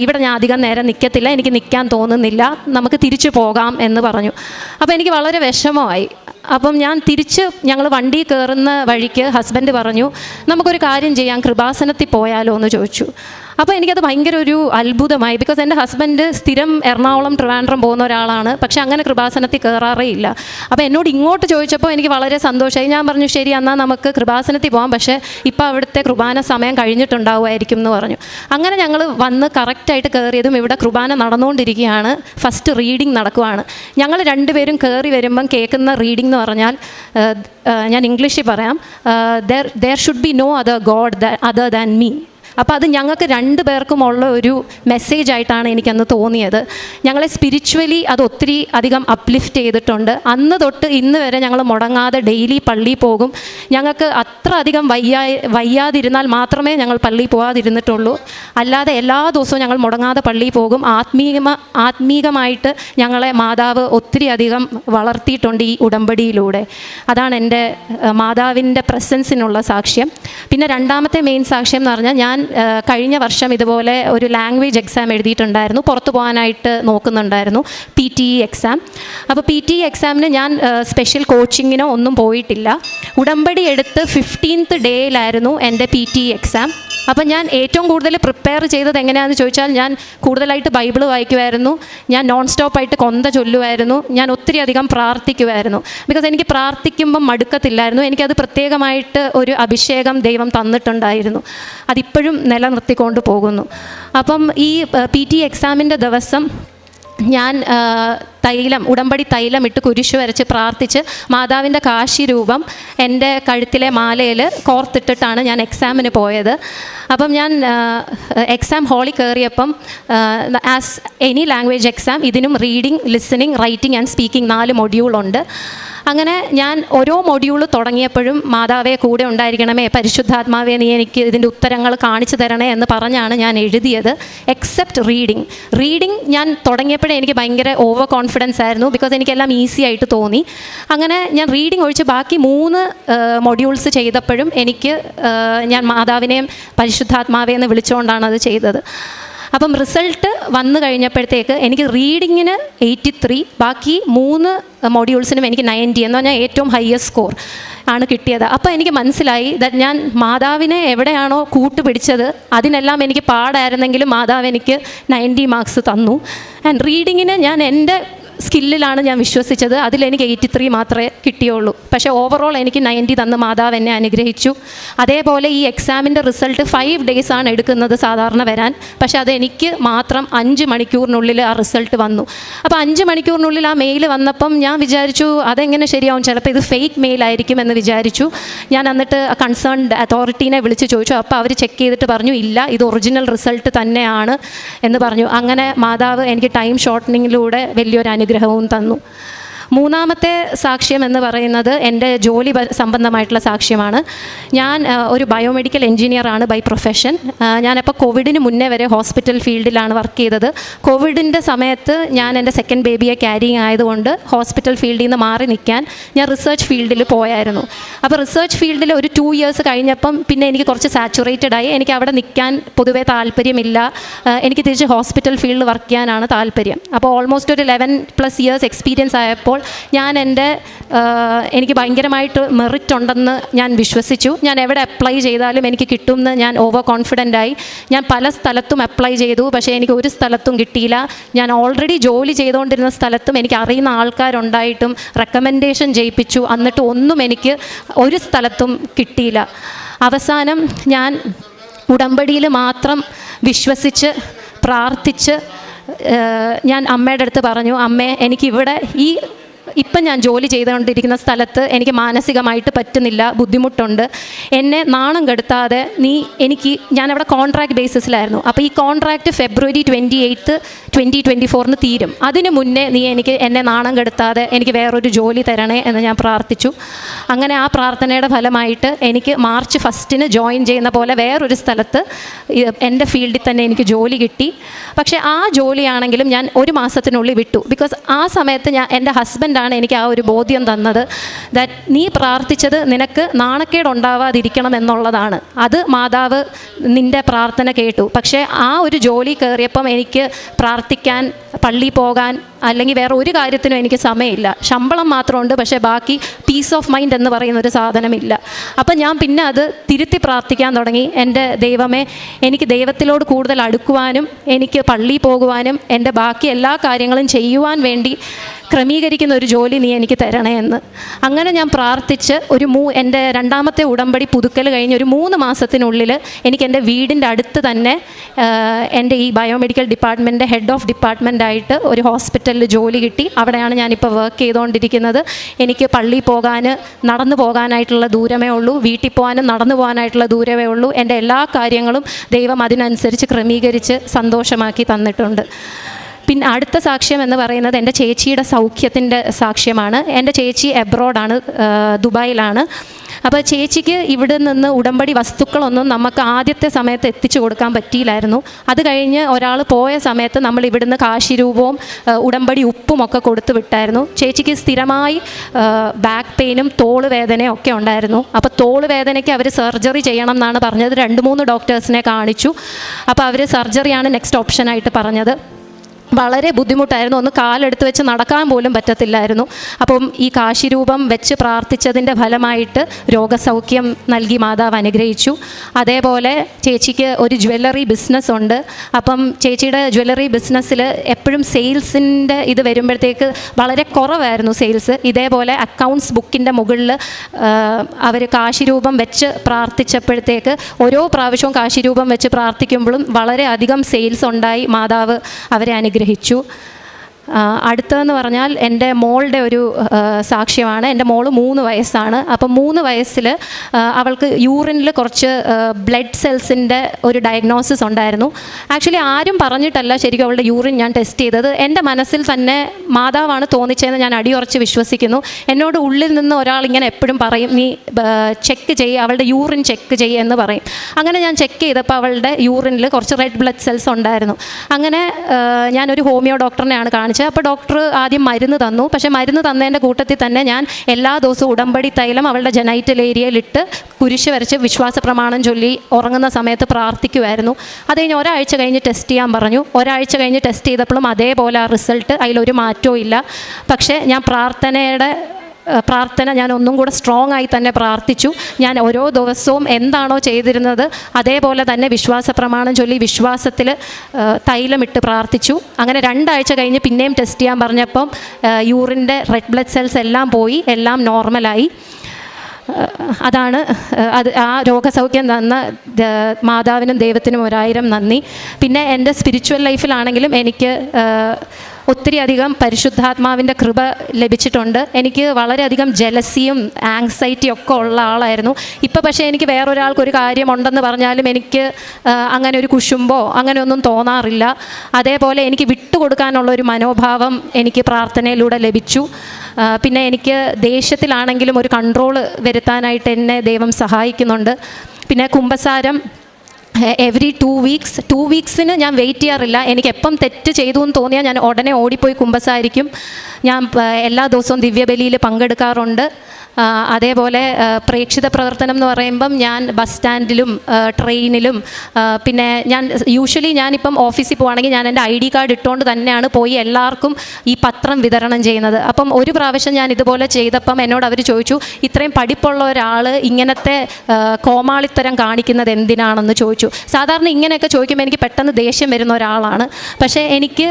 [SPEAKER 4] ഇവിടെ ഞാൻ അധികം നേരം നിൽക്കത്തില്ല. എനിക്ക് നിൽക്കാൻ തോന്നുന്നില്ല. നമുക്ക് തിരിച്ചു പോകാം എന്ന് പറഞ്ഞു. അപ്പോൾ എനിക്ക് വളരെ വിഷമമായി. അപ്പം ഞാൻ തിരിച്ച് ഞങ്ങൾ വണ്ടി കയറുന്ന വഴിക്ക് ഹസ്ബൻഡ് പറഞ്ഞു നമുക്കൊരു കാര്യം ചെയ്യാം കൃപാസനത്തിൽ പോയാലോ എന്ന് ചോദിച്ചു. അപ്പോൾ എനിക്കത് ഭയങ്കര ഒരു അത്ഭുതമായി. ബിക്കോസ് എന്റെ ഹസ്ബൻഡ് സ്ഥിരം എറണാകുളം ട്രിവാൻഡ്രം പോകുന്ന ഒരാളാണ്. പക്ഷെ അങ്ങനെ കൃപാസനത്തിൽ കയറാറേ ഇല്ല. അപ്പോൾ എന്നോട് ഇങ്ങോട്ട് ചോദിച്ചപ്പോൾ എനിക്ക് വളരെ സന്തോഷമായി. ഞാൻ പറഞ്ഞു ശരി എന്നാൽ നമുക്ക് കൃപാസനത്തിൽ പോകാം പക്ഷേ ഇപ്പോൾ അവിടുത്തെ കൃപാന സമയം കഴിഞ്ഞിട്ടുണ്ടാവുമായിരിക്കും എന്ന് പറഞ്ഞു. അങ്ങനെ ഞങ്ങൾ വന്ന് കറക്റ്റായിട്ട് കയറിയതും ഇവിടെ കൃപാന നടന്നുകൊണ്ടിരിക്കുകയാണ്. ഫസ്റ്റ് റീഡിംഗ് നടക്കുവാണ്. ഞങ്ങൾ രണ്ടുപേരും കയറി വരുമ്പം കേൾക്കുന്ന റീഡിംഗ് എന്ന് പറഞ്ഞാൽ ഞാൻ ഇംഗ്ലീഷിൽ പറയാം there there should be no other God other than me അപ്പോൾ അത് ഞങ്ങൾക്ക് രണ്ട് പേർക്കുമുള്ള ഒരു മെസ്സേജ് ആയിട്ടാണ് എനിക്കന്ന് തോന്നിയത്. ഞങ്ങളെ സ്പിരിച്വലി അത് ഒത്തിരി അധികം അപ്ലിഫ്റ്റ് ചെയ്തിട്ടുണ്ട്. അന്ന് തൊട്ട് ഇന്ന് വരെ ഞങ്ങൾ മുടങ്ങാതെ ഡെയിലി പള്ളിയിൽ പോകും. ഞങ്ങൾക്ക് അത്ര അധികം വയ്യാ വയ്യാതിരുന്നാൽ മാത്രമേ ഞങ്ങൾ പള്ളിയിൽ പോകാതിരുന്നിട്ടുള്ളൂ അല്ലാതെ എല്ലാ ദിവസവും ഞങ്ങൾ മുടങ്ങാതെ പള്ളിയിൽ പോകും. ആത്മീയ ആത്മീകമായിട്ട് ഞങ്ങളെ മാതാവ് ഒത്തിരി അധികം വളർത്തിയിട്ടുണ്ട് ഈ ഉടമ്പടിയിലൂടെ. അതാണ് എന്റെ മാതാവിന്റെ പ്രസൻസിനുള്ള സാക്ഷ്യം. പിന്നെ രണ്ടാമത്തെ മെയിൻ സാക്ഷ്യം എന്ന് പറഞ്ഞാൽ ഞാൻ കഴിഞ്ഞ വർഷം ഇതുപോലെ ഒരു ലാംഗ്വേജ് എക്സാം എഴുതിയിട്ടുണ്ടായിരുന്നു. പുറത്തു പോകാനായിട്ട് നോക്കുന്നുണ്ടായിരുന്നു. പി ടി ഇ എക്സാം അപ്പോൾ പി ടി ഇ എക്സാമിന് ഞാൻ സ്പെഷ്യൽ കോച്ചിങ്ങിനോ ഒന്നും പോയിട്ടില്ല. ഉടമ്പടി എടുത്ത് ഫിഫ്റ്റീൻത്ത് ഡേയിലായിരുന്നു എന്റെ പി ടി ഇ എക്സാം അപ്പം ഞാൻ ഏറ്റവും കൂടുതൽ പ്രിപ്പയർ ചെയ്തത് എങ്ങനെയാണെന്ന് ചോദിച്ചാൽ ഞാൻ കൂടുതലായിട്ട് ബൈബിൾ വായിക്കുമായിരുന്നു ഞാൻ നോൺ സ്റ്റോപ്പായിട്ട് കൊന്ത ചൊല്ലുമായിരുന്നു ഞാൻ ഒത്തിരി അധികം പ്രാർത്ഥിക്കുമായിരുന്നു ബിക്കോസ് എനിക്ക് പ്രാർത്ഥിക്കുമ്പം മടുക്കത്തില്ലായിരുന്നു. എനിക്കത് പ്രത്യേകമായിട്ട് ഒരു അഭിഷേകം ദൈവം തന്നിട്ടുണ്ടായിരുന്നു. അതിപ്പോഴും നിലനിർത്തിക്കൊണ്ട് പോകുന്നു. അപ്പം ഈ പി ടി എക്സാമിന്റെ ദിവസം ഞാൻ തൈലം ഉടമ്പടി തൈലം ഇട്ട് കുരിശു വരച്ച് പ്രാർത്ഥിച്ച് മാതാവിന്റെ കാശി രൂപം എന്റെ കഴുത്തിലെ മാലയിൽ കോർത്തിട്ടിട്ടാണ് ഞാൻ എക്സാമിന് പോയത്. അപ്പം ഞാൻ എക്സാം ഹോളിൽ കയറിയപ്പം ആസ് എനി ലാംഗ്വേജ് എക്സാം ഇതിനും reading listening writing and speaking നാല് മൊഡ്യൂളുണ്ട്. അങ്ങനെ ഞാൻ ഓരോ മൊഡ്യൂൾ തുടങ്ങിയപ്പോഴും മാതാവെ കൂടെ ഉണ്ടായിരിക്കണമേ പരിശുദ്ധാത്മാവെ നീ എനിക്ക് ഇതിന്റെ ഉത്തരങ്ങൾ കാണിച്ചു തരണേ എന്ന് പറഞ്ഞാണ് ഞാൻ എഴുതിയത്. എക്സെപ്റ്റ് റീഡിങ് റീഡിങ് ഞാൻ തുടങ്ങിയപ്പോഴേ എനിക്ക് ഭയങ്കര ഓവർ കോൺഫിഡൻസ് ആയിരുന്നു ബിക്കോസ് എനിക്കെല്ലാം ഈസി ആയിട്ട് തോന്നി. അങ്ങനെ ഞാൻ റീഡിങ് ഒഴിച്ച് ബാക്കി മൂന്ന് മൊഡ്യൂൾസ് ചെയ്തപ്പോഴും എനിക്ക് ഞാൻ മാതാവിനെയും പരിശുദ്ധാത്മാവെ എന്ന് വിളിച്ചുകൊണ്ടാണ് അത് ചെയ്തത്. അപ്പം റിസൾട്ട് വന്നു കഴിഞ്ഞപ്പോഴത്തേക്ക് എനിക്ക് റീഡിങ്ങിന് എയ്റ്റി ത്രീ ബാക്കി മൂന്ന് മോഡ്യൂൾസിനും എനിക്ക് നയന്റി എന്ന് പറഞ്ഞാൽ ഏറ്റവും ഹയസ്റ്റ് സ്കോർ ആണ് കിട്ടിയത്. അപ്പോൾ എനിക്ക് മനസ്സിലായി ദാറ്റ് ഞാൻ മാതാവിനെ എവിടെയാണോ കൂട്ടുപിടിച്ചത് അതിനെല്ലാം എനിക്ക് പാടായിരുന്നെങ്കിലും മാതാവ് എനിക്ക് നയന്റി മാർക്സ് തന്നു. ആൻഡ് റീഡിങ്ങിന് ഞാൻ എന്റെ സ്കില്ലിലാണ് ഞാൻ വിശ്വസിച്ചത്. അതിലെനിക്ക് എയ്റ്റി ത്രീ മാത്രമേ കിട്ടിയുള്ളൂ. പക്ഷേ ഓവറോൾ എനിക്ക് നയന്റി തന്ന് മാതാവ് എന്നെ അനുഗ്രഹിച്ചു. അതേപോലെ ഈ എക്സാമിന്റെ റിസൾട്ട് ഫൈവ് ഡേയ്സ് ആണ് എടുക്കുന്നത് സാധാരണ വരാൻ. പക്ഷേ അതെനിക്ക് മാത്രം അഞ്ച് മണിക്കൂറിനുള്ളിൽ ആ റിസൾട്ട് വന്നു. അപ്പോൾ അഞ്ച് മണിക്കൂറിനുള്ളിൽ ആ മെയിൽ വന്നപ്പം ഞാൻ വിചാരിച്ചു അതെങ്ങനെ ശരിയാവും? ചിലപ്പോൾ ഇത് ഫേക്ക് മെയിൽ ആയിരിക്കും എന്ന് വിചാരിച്ചു. ഞാൻ എന്നിട്ട് കൺസേൺഡ് അതോറിറ്റീനെ വിളിച്ച് ചോദിച്ചു. അപ്പോൾ അവർ ചെക്ക് ചെയ്തിട്ട് പറഞ്ഞു ഇല്ല ഇത് ഒറിജിനൽ റിസൾട്ട് തന്നെയാണ് എന്ന് പറഞ്ഞു. അങ്ങനെ മാതാവ് എനിക്ക് ടൈം ഷോർട്ടനിങ്ങിലൂടെ വലിയൊരു അനുഗ്രഹവും തന്നു മൂന്നാമത്തെ സാക്ഷ്യം എന്ന് പറയുന്നത് എന്റെ ജോലി സംബന്ധമായിട്ടുള്ള സാക്ഷ്യമാണ്. ഞാൻ ഒരു ബയോമെഡിക്കൽ എഞ്ചിനീയർ ആണ് ബൈ പ്രൊഫഷൻ. ഞാനപ്പോൾ കോവിഡിന് മുന്നേ വരെ ഹോസ്പിറ്റൽ ഫീൽഡിലാണ് വർക്ക് ചെയ്തത്. കോവിഡിന്റെ സമയത്ത് ഞാൻ എന്റെ സെക്കൻഡ് ബേബിയെ ക്യാരിങ് ആയതുകൊണ്ട് ഹോസ്പിറ്റൽ ഫീൽഡിൽ നിന്ന് മാറി നിൽക്കാൻ ഞാൻ റിസർച്ച് ഫീൽഡിൽ പോയായിരുന്നു. അപ്പോൾ റിസർച്ച് ഫീൽഡിൽ ഒരു ടു ഇയേഴ്സ് കഴിഞ്ഞപ്പം പിന്നെ എനിക്ക് കുറച്ച് സാച്ചുറേറ്റഡ് ആയി. എനിക്ക് അവിടെ നിൽക്കാൻ പൊതുവേ താല്പര്യമില്ല. എനിക്ക് തിരിച്ച് ഹോസ്പിറ്റൽ ഫീൽഡിൽ വർക്ക് ചെയ്യാനാണ് താല്പര്യം. അപ്പോൾ ഓൾമോസ്റ്റ് ഒരു ലെവൻ പ്ലസ് ഇയേഴ്സ് എക്സ്പീരിയൻസ് ആയപ്പോൾ ഞാൻ എന്റെ എനിക്ക് ഭയങ്കരമായിട്ട് മെറിറ്റ് ഉണ്ടെന്ന് ഞാൻ വിശ്വസിച്ചു. ഞാൻ എവിടെ അപ്ലൈ ചെയ്താലും എനിക്ക് കിട്ടുമെന്ന് ഞാൻ ഓവർ കോൺഫിഡന്റ് ആയി. ഞാൻ പല സ്ഥലത്തും അപ്ലൈ ചെയ്തു പക്ഷേ എനിക്ക് ഒരു സ്ഥലത്തും കിട്ടിയില്ല. ഞാൻ ഓൾറെഡി ജോലി ചെയ്തുകൊണ്ടിരുന്ന സ്ഥലത്തും എനിക്ക് അറിയുന്ന ആൾക്കാരുണ്ടായിട്ടും റെക്കമെൻഡേഷൻ ചെയ്യിപ്പിച്ചു എന്നിട്ട് ഒന്നും എനിക്ക് ഒരു സ്ഥലത്തും കിട്ടിയില്ല. അവസാനം ഞാൻ ഉടമ്പടിയിൽ മാത്രം വിശ്വസിച്ച് പ്രാർത്ഥിച്ച് ഞാൻ അമ്മയുടെ അടുത്ത് പറഞ്ഞു അമ്മേ എനിക്കിവിടെ ഈ ഇപ്പം ഞാൻ ജോലി ചെയ്തുകൊണ്ടിരിക്കുന്ന സ്ഥലത്ത് എനിക്ക് മാനസികമായിട്ട് പറ്റുന്നില്ല ബുദ്ധിമുട്ടുണ്ട്. എന്നെ നാണം കെടുത്താതെ നീ എനിക്ക് ഞാനവിടെ കോൺട്രാക്ട് ബേസിസിലായിരുന്നു അപ്പോൾ ഈ contract February twenty eighth twenty twenty ഫോറിന് തീരും. അതിന് മുന്നേ നീ എനിക്ക് എന്നെ നാണം കെടുത്താതെ എനിക്ക് വേറൊരു ജോലി തരണേ എന്ന് ഞാൻ പ്രാർത്ഥിച്ചു. അങ്ങനെ ആ പ്രാർത്ഥനയുടെ ഫലമായിട്ട് എനിക്ക് മാർച്ച് ഫസ്റ്റിന് ജോയിൻ ചെയ്യുന്ന പോലെ വേറൊരു സ്ഥലത്ത് എന്റെ ഫീൽഡിൽ തന്നെ എനിക്ക് ജോലി കിട്ടി. പക്ഷേ ആ ജോലിയാണെങ്കിലും ഞാൻ ഒരു മാസത്തിനുള്ളിൽ വിട്ടു. ബിക്കോസ് ആ സമയത്ത് ഞാൻ എന്റെ ഹസ്ബൻഡാണ് എനിക്ക് ആ ഒരു ബോധ്യം തന്നത്. ദാറ്റ് നീ പ്രാർത്ഥിച്ചത് നിനക്ക് നാണക്കേട് ഉണ്ടാവാതിരിക്കണം എന്നുള്ളതാണ് അത് മാതാവ് നിന്റെ പ്രാർത്ഥന കേട്ടു. പക്ഷേ ആ ഒരു ജോലി കയറിയപ്പം എനിക്ക് പ്രാർത്ഥിക്കാൻ പള്ളി പോകാൻ അല്ലെങ്കിൽ വേറെ ഒരു കാര്യത്തിനും എനിക്ക് സമയമില്ല. ശമ്പളം മാത്രമുണ്ട് പക്ഷേ ബാക്കി പീസ് ഓഫ് മൈൻഡ് എന്ന് പറയുന്ന ഒരു സാധനമില്ല. അപ്പം ഞാൻ പിന്നെ അത് തിരുത്തി പ്രാർത്ഥിക്കാൻ തുടങ്ങി. എന്റെ ദൈവമേ എനിക്ക് ദൈവത്തിലോട് കൂടുതൽ അടുക്കുവാനും എനിക്ക് പള്ളി പോകുവാനും എന്റെ ബാക്കി എല്ലാ കാര്യങ്ങളും ചെയ്യുവാൻ വേണ്ടി ക്രമീകരിക്കുന്ന ഒരു ജോലി നീ എനിക്ക് തരണേ എന്ന്. അങ്ങനെ ഞാൻ പ്രാർത്ഥിച്ച് ഒരു മൂ എന്റെ രണ്ടാമത്തെ ഉടമ്പടി പുതുക്കൽ കഴിഞ്ഞ് ഒരു മൂന്ന് മാസത്തിനുള്ളിൽ എനിക്ക് എന്റെ വീടിന്റെ അടുത്ത് തന്നെ എന്റെ ഈ ബയോമെഡിക്കൽ ഡിപ്പാർട്ട്മെന്റിന്റെ ഹെഡ് ഓഫ് ഡിപ്പാർട്ട്മെന്റായിട്ട് ഒരു ഹോസ്പിറ്റലിൽ ജോലി കിട്ടി. അവിടെയാണ് ഞാനിപ്പോൾ വർക്ക് ചെയ്തുകൊണ്ടിരിക്കുന്നത് എനിക്ക് പള്ളിയിൽ പോകാൻ നടന്നു പോകാനായിട്ടുള്ള ദൂരമേ ഉള്ളൂ. വീട്ടിൽ പോകാനും നടന്നു പോകാനായിട്ടുള്ള ദൂരമേ ഉള്ളൂ. എന്റെ എല്ലാ കാര്യങ്ങളും ദൈവം അതിനനുസരിച്ച് ക്രമീകരിച്ച് സന്തോഷമാക്കി തന്നിട്ടുണ്ട്. പിന്നെ അടുത്ത സാക്ഷ്യം എന്ന് പറയുന്നത് എന്റെ ചേച്ചിയുടെ സൗഖ്യത്തിന്റെ സാക്ഷ്യമാണ്. എന്റെ ചേച്ചി എബ്രോഡാണ് ദുബായിലാണ്. അപ്പോൾ ചേച്ചിക്ക് ഇവിടെ നിന്ന് ഉടമ്പടി വസ്തുക്കളൊന്നും നമുക്ക് ആദ്യത്തെ സമയത്ത് എത്തിച്ചു കൊടുക്കാൻ പറ്റിയില്ലായിരുന്നു. അത് കഴിഞ്ഞ് ഒരാൾ പോയ സമയത്ത് നമ്മൾ ഇവിടുന്ന് കാശിരൂപവും രൂപവും ഉടമ്പടി ഉപ്പും ഒക്കെ കൊടുത്തു വിട്ടായിരുന്നു. ചേച്ചിക്ക് സ്ഥിരമായി ബാക്ക് പെയിനും തോൾ വേദനയും ഒക്കെ ഉണ്ടായിരുന്നു. അപ്പോൾ തോൾ വേദനയ്ക്ക് അവർ സർജറി ചെയ്യണം എന്നാണ് പറഞ്ഞത്. രണ്ട് മൂന്ന് ഡോക്ടേഴ്സിനെ കാണിച്ചു. അപ്പോൾ അവർ സർജറിയാണ് നെക്സ്റ്റ് ഓപ്ഷനായിട്ട് പറഞ്ഞത്. വളരെ ബുദ്ധിമുട്ടായിരുന്നു. ഒന്ന് കാലെടുത്ത് വെച്ച് നടക്കാൻ പോലും പറ്റത്തില്ലായിരുന്നു. അപ്പം ഈ കാശിരൂപം വെച്ച് പ്രാർത്ഥിച്ചതിന്റെ ഫലമായിട്ട് രോഗസൗഖ്യം നൽകി മാതാവ് അനുഗ്രഹിച്ചു. അതേപോലെ ചേച്ചിക്ക് ഒരു ജ്വല്ലറി ബിസിനസ് ഉണ്ട്. അപ്പം ചേച്ചിയുടെ ജ്വല്ലറി ബിസിനസ്സിൽ എപ്പോഴും സെയിൽസിന്റെ ഇത് വരുമ്പോഴത്തേക്ക് വളരെ കുറവായിരുന്നു സെയിൽസ്. ഇതേപോലെ അക്കൗണ്ട്സ് ബുക്കിന്റെ മുകളിൽ അവർ കാശിരൂപം വെച്ച് പ്രാർത്ഥിച്ചപ്പോഴത്തേക്ക് ഓരോ പ്രാവശ്യവും കാശിരൂപം വെച്ച് പ്രാർത്ഥിക്കുമ്പോഴും വളരെയധികം സെയിൽസ് ഉണ്ടായി മാതാവ് അവരെ അനുഗ്രഹിച്ചു. ആ, അടുത്തതെന്ന് പറഞ്ഞാൽ എന്റെ മോളുടെ ഒരു സാക്ഷ്യമാണ്. എന്റെ മോൾ മൂന്ന് വയസ്സാണ്. അപ്പം മൂന്ന് വയസ്സിൽ അവൾക്ക് യൂറിനിൽ കുറച്ച് ബ്ലഡ് സെൽസിന്റെ ഒരു ഡയഗ്നോസിസ് ഉണ്ടായിരുന്നു. ആക്ച്വലി ആരും പറഞ്ഞിട്ടല്ല ശരിക്കും അവളുടെ യൂറിൻ ഞാൻ ടെസ്റ്റ് ചെയ്തത്. എന്റെ മനസ്സിൽ തന്നെ മാതാവാണ് തോന്നിച്ചതെന്ന് ഞാൻ അടിയുറച്ച് വിശ്വസിക്കുന്നു. എന്നോട് ഉള്ളിൽ നിന്ന് ഒരാൾ ഇങ്ങനെ എപ്പോഴും പറയും നീ ചെക്ക് ചെയ്യ് അവളുടെ യൂറിൻ ചെക്ക് ചെയ്യുക എന്ന് പറയും. അങ്ങനെ ഞാൻ ചെക്ക് ചെയ്തപ്പോൾ അവളുടെ യൂറിനിൽ കുറച്ച് റെഡ് ബ്ലഡ് സെൽസ് ഉണ്ടായിരുന്നു. അങ്ങനെ ഞാനൊരു ഹോമിയോ ഡോക്ടറിനെയാണ് കാണിച്ചത്. അപ്പോൾ ഡോക്ടർ ആദ്യം മരുന്ന് തന്നു. പക്ഷേ മരുന്ന് തന്നതിന്റെ കൂട്ടത്തിൽ തന്നെ ഞാൻ എല്ലാ ദിവസവും ഉടമ്പടി തൈലം അവളുടെ ജനൈറ്റൽ ഏരിയയിലിട്ട് കുരിശ് വരച്ച് വിശ്വാസ പ്രമാണം ചൊല്ലി ഉറങ്ങുന്ന സമയത്ത് പ്രാർത്ഥിക്കുമായിരുന്നു അത് കഴിഞ്ഞ് ഒരാഴ്ച കഴിഞ്ഞ് ടെസ്റ്റ് ചെയ്യാൻ പറഞ്ഞു. ഒരാഴ്ച കഴിഞ്ഞ് ടെസ്റ്റ് ചെയ്തപ്പോഴും അതേപോലെ ആ റിസൾട്ട് അതിലൊരു മാറ്റവും ഇല്ല. പക്ഷേ ഞാൻ പ്രാർത്ഥനയുടെ പ്രാർത്ഥന ഞാൻ ഒന്നും കൂടെ സ്ട്രോങ് ആയി തന്നെ പ്രാർത്ഥിച്ചു. ഞാൻ ഓരോ ദിവസവും എന്താണോ ചെയ്തിരുന്നത് അതേപോലെ തന്നെ വിശ്വാസ പ്രമാണം ചൊല്ലി വിശ്വാസത്തിൽ തൈലമിട്ട് പ്രാർത്ഥിച്ചു. അങ്ങനെ രണ്ടാഴ്ച കഴിഞ്ഞ് പിന്നെയും ടെസ്റ്റ് ചെയ്യാൻ പറഞ്ഞപ്പം യൂറിന്റെ റെഡ് ബ്ലഡ് സെൽസ് എല്ലാം പോയി എല്ലാം നോർമലായി അതാണ് അത് ആ രോഗസൗഖ്യം തന്ന മാതാവിനും ദൈവത്തിനും ഒരായിരം നന്ദി. പിന്നെ എന്റെ സ്പിരിച്വൽ ലൈഫിലാണെങ്കിലും എനിക്ക് ഒത്തിരി അധികം പരിശുദ്ധാത്മാവിന്റെ കൃപ ലഭിച്ചിട്ടുണ്ട്. എനിക്ക് വളരെയധികം ജലസിയും ആങ്സൈറ്റിയും ഒക്കെ ഉള്ള ആളായിരുന്നു. ഇപ്പോൾ പക്ഷേ എനിക്ക് വേറൊരാൾക്ക് ഒരു കാര്യമുണ്ടെന്ന് പറഞ്ഞാലും എനിക്ക് അങ്ങനെ ഒരു കുശുമ്പോ അങ്ങനെയൊന്നും തോന്നാറില്ല. അതേപോലെ എനിക്ക് വിട്ടുകൊടുക്കാനുള്ള ഒരു മനോഭാവം എനിക്ക് പ്രാർത്ഥനയിലൂടെ ലഭിച്ചു. പിന്നെ എനിക്ക് ദേഷ്യത്തിലാണെങ്കിലും ഒരു കൺട്രോൾ വരുത്താനായിട്ട് എന്നെ ദൈവം സഹായിക്കുന്നുണ്ട്. പിന്നെ കുംഭസാരം എവറി ടു വീക്സ് ടു വീക്സിന് ഞാൻ വെയിറ്റ് ചെയ്യാറില്ല. എനിക്ക് എപ്പം തെറ്റ് ചെയ്തു എന്ന് തോന്നിയാൽ ഞാൻ ഉടനെ ഓടിപ്പോയി കുമ്പസാരിക്കും. ഞാൻ എല്ലാ ദിവസവും ദിവ്യബലിയിൽ പങ്കെടുക്കാറുണ്ട്. അതേപോലെ പ്രേക്ഷിത പ്രവർത്തനം എന്ന് പറയുമ്പം ഞാൻ ബസ് സ്റ്റാൻഡിലും ട്രെയിനിലും പിന്നെ ഞാൻ യൂഷ്വലി ഞാനിപ്പം ഓഫീസിൽ പോവാണെങ്കിൽ ഞാൻ എന്റെ ഐ ഡി കാർഡ് ഇട്ടുകൊണ്ട് തന്നെയാണ് പോയി എല്ലാവർക്കും ഈ പത്രം വിതരണം ചെയ്യുന്നത്. അപ്പം ഒരു പ്രാവശ്യം ഞാൻ ഇതുപോലെ ചെയ്തപ്പം എന്നോട് അവർ ചോദിച്ചു ഇത്രയും പഠിപ്പുള്ള ഒരാൾ ഇങ്ങനത്തെ കോമാളിത്തരം കാണിക്കുന്നത് എന്തിനാണെന്ന് ചോദിച്ചു. സാധാരണ ഇങ്ങനെയൊക്കെ ചോദിക്കുമ്പോൾ എനിക്ക് പെട്ടെന്ന് ദേഷ്യം വരുന്ന ഒരാളാണ്. പക്ഷേ എനിക്ക്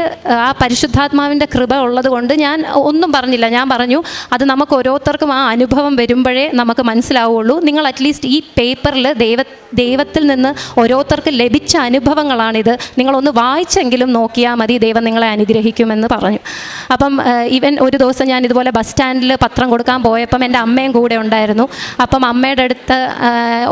[SPEAKER 4] ആ പരിശുദ്ധാത്മാവിന്റെ കൃപ ഉള്ളത് കൊണ്ട് ഞാൻ ഒന്നും പറഞ്ഞില്ല. ഞാൻ പറഞ്ഞു അത് നമുക്ക് ഓരോരുത്തർക്കും ആ അനുഭവം വരുമ്പോഴേ നമുക്ക് മനസ്സിലാവുള്ളൂ. നിങ്ങൾ അറ്റ്ലീസ്റ്റ് ഈ പേപ്പറിൽ ദൈവ ദൈവത്തിൽ നിന്ന് ഓരോരുത്തർക്ക് ലഭിച്ച അനുഭവങ്ങളാണിത്. നിങ്ങളൊന്ന് വായിച്ചെങ്കിലും നോക്കിയാൽ മതി ദൈവം നിങ്ങളെ അനുഗ്രഹിക്കുമെന്ന് പറഞ്ഞു. അപ്പം ഇവൻ ഒരു ദിവസം ഞാൻ ഇതുപോലെ ബസ് സ്റ്റാൻഡിൽ പത്രം കൊടുക്കാൻ പോയപ്പം എന്റെ അമ്മയും കൂടെ ഉണ്ടായിരുന്നു. അപ്പം അമ്മയുടെ അടുത്ത്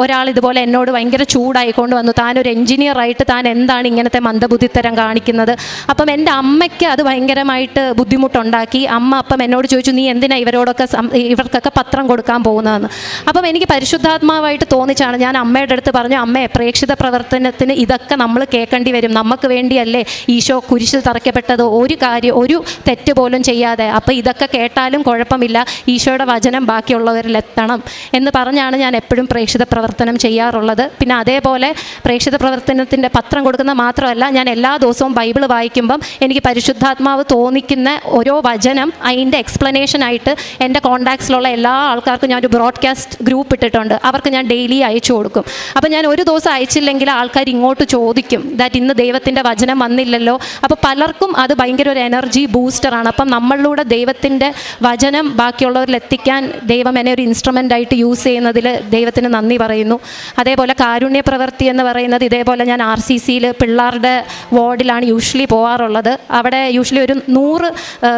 [SPEAKER 4] ഒരാൾ ഇതുപോലെ എന്നോട് ഭയങ്കര ചൂടായിക്കൊണ്ട് വന്നു. താനൊരു എഞ്ചിനീയർ ആയിട്ട് താൻ എന്താണ് ഇങ്ങനത്തെ മന്ദബുദ്ധിത്തരം കാണിക്കുന്നത്? അപ്പം എന്റെ അമ്മയ്ക്ക് അത് ഭയങ്കരമായിട്ട് ബുദ്ധിമുട്ടുണ്ടാക്കി. അമ്മ അപ്പം എന്നോട് ചോദിച്ചു നീ എന്തിനാ ഇവരോടൊക്കെ ഇവർക്കൊക്കെ കൊടുക്കാൻ പോകുന്നതെന്ന്. അപ്പം എനിക്ക് പരിശുദ്ധാത്മാവായിട്ട് തോന്നിച്ചാണ് ഞാൻ അമ്മയുടെ അടുത്ത് പറഞ്ഞു അമ്മേ പ്രേക്ഷിത പ്രവർത്തനത്തിന് ഇതൊക്കെ നമ്മൾ കേൾക്കേണ്ടി വരും. നമുക്ക് വേണ്ടിയല്ലേ ഈശോ കുരിശിൽ തറയ്ക്കപ്പെട്ടത്. ഒരു കാര്യം ഒരു തെറ്റ് പോലും ചെയ്യാതെ. അപ്പോൾ ഇതൊക്കെ കേട്ടാലും കുഴപ്പമില്ല. ഈശോയുടെ വചനം ബാക്കിയുള്ളവരിൽ എത്തണം. എന്ന് പറഞ്ഞാണ് ഞാൻ എപ്പോഴും പ്രേക്ഷിത പ്രവർത്തനം ചെയ്യാറുള്ളത്. പിന്നെ അതേപോലെ പ്രേക്ഷിത പ്രവർത്തനത്തിന്റെ പത്രം കൊടുക്കുന്ന മാത്രമല്ല ഞാൻ എല്ലാ ദിവസവും ബൈബിൾ വായിക്കുമ്പം എനിക്ക് പരിശുദ്ധാത്മാവ് തോന്നിക്കുന്ന ഓരോ വചനം അതിന്റെ എക്സ്പ്ലനേഷനായിട്ട് എന്റെ കോണ്ടാക്ട്സിലുള്ള എല്ലാ ആൾക്കാർക്കും ഞാൻ ഒരു ബ്രോഡ്കാസ്റ്റ് ഗ്രൂപ്പ് ഇട്ടിട്ടുണ്ട്. അവർക്ക് ഞാൻ ഡെയിലി അയച്ചു കൊടുക്കും. അപ്പോൾ ഞാൻ ഒരു ദിവസം അയച്ചില്ലെങ്കിൽ ആൾക്കാർ ഇങ്ങോട്ട് ചോദിക്കും ദാറ്റ് ഇന്ന് ദൈവത്തിന്റെ വചനം വന്നില്ലല്ലോ. അപ്പോൾ പലർക്കും അത് ഭയങ്കര ഒരു എനർജി ബൂസ്റ്ററാണ് അപ്പം നമ്മളിലൂടെ ദൈവത്തിന്റെ വചനം ബാക്കിയുള്ളവരിൽ എത്തിക്കാൻ ദൈവം എന്നെ ഒരു ഇൻസ്ട്രുമെന്റ് ആയിട്ട് യൂസ് ചെയ്യുന്നതിൽ ദൈവത്തിന് നന്ദി പറയുന്നു. അതേപോലെ കാരുണ്യ പ്രവൃത്തി എന്ന് പറയുന്നത് ഇതേപോലെ ഞാൻ ആർ സി സിയിൽ പിള്ളേരുടെ വാർഡിലാണ് യൂഷ്വലി പോകാറുള്ളത് അവിടെ യൂഷ്വലി ഒരു നൂറ്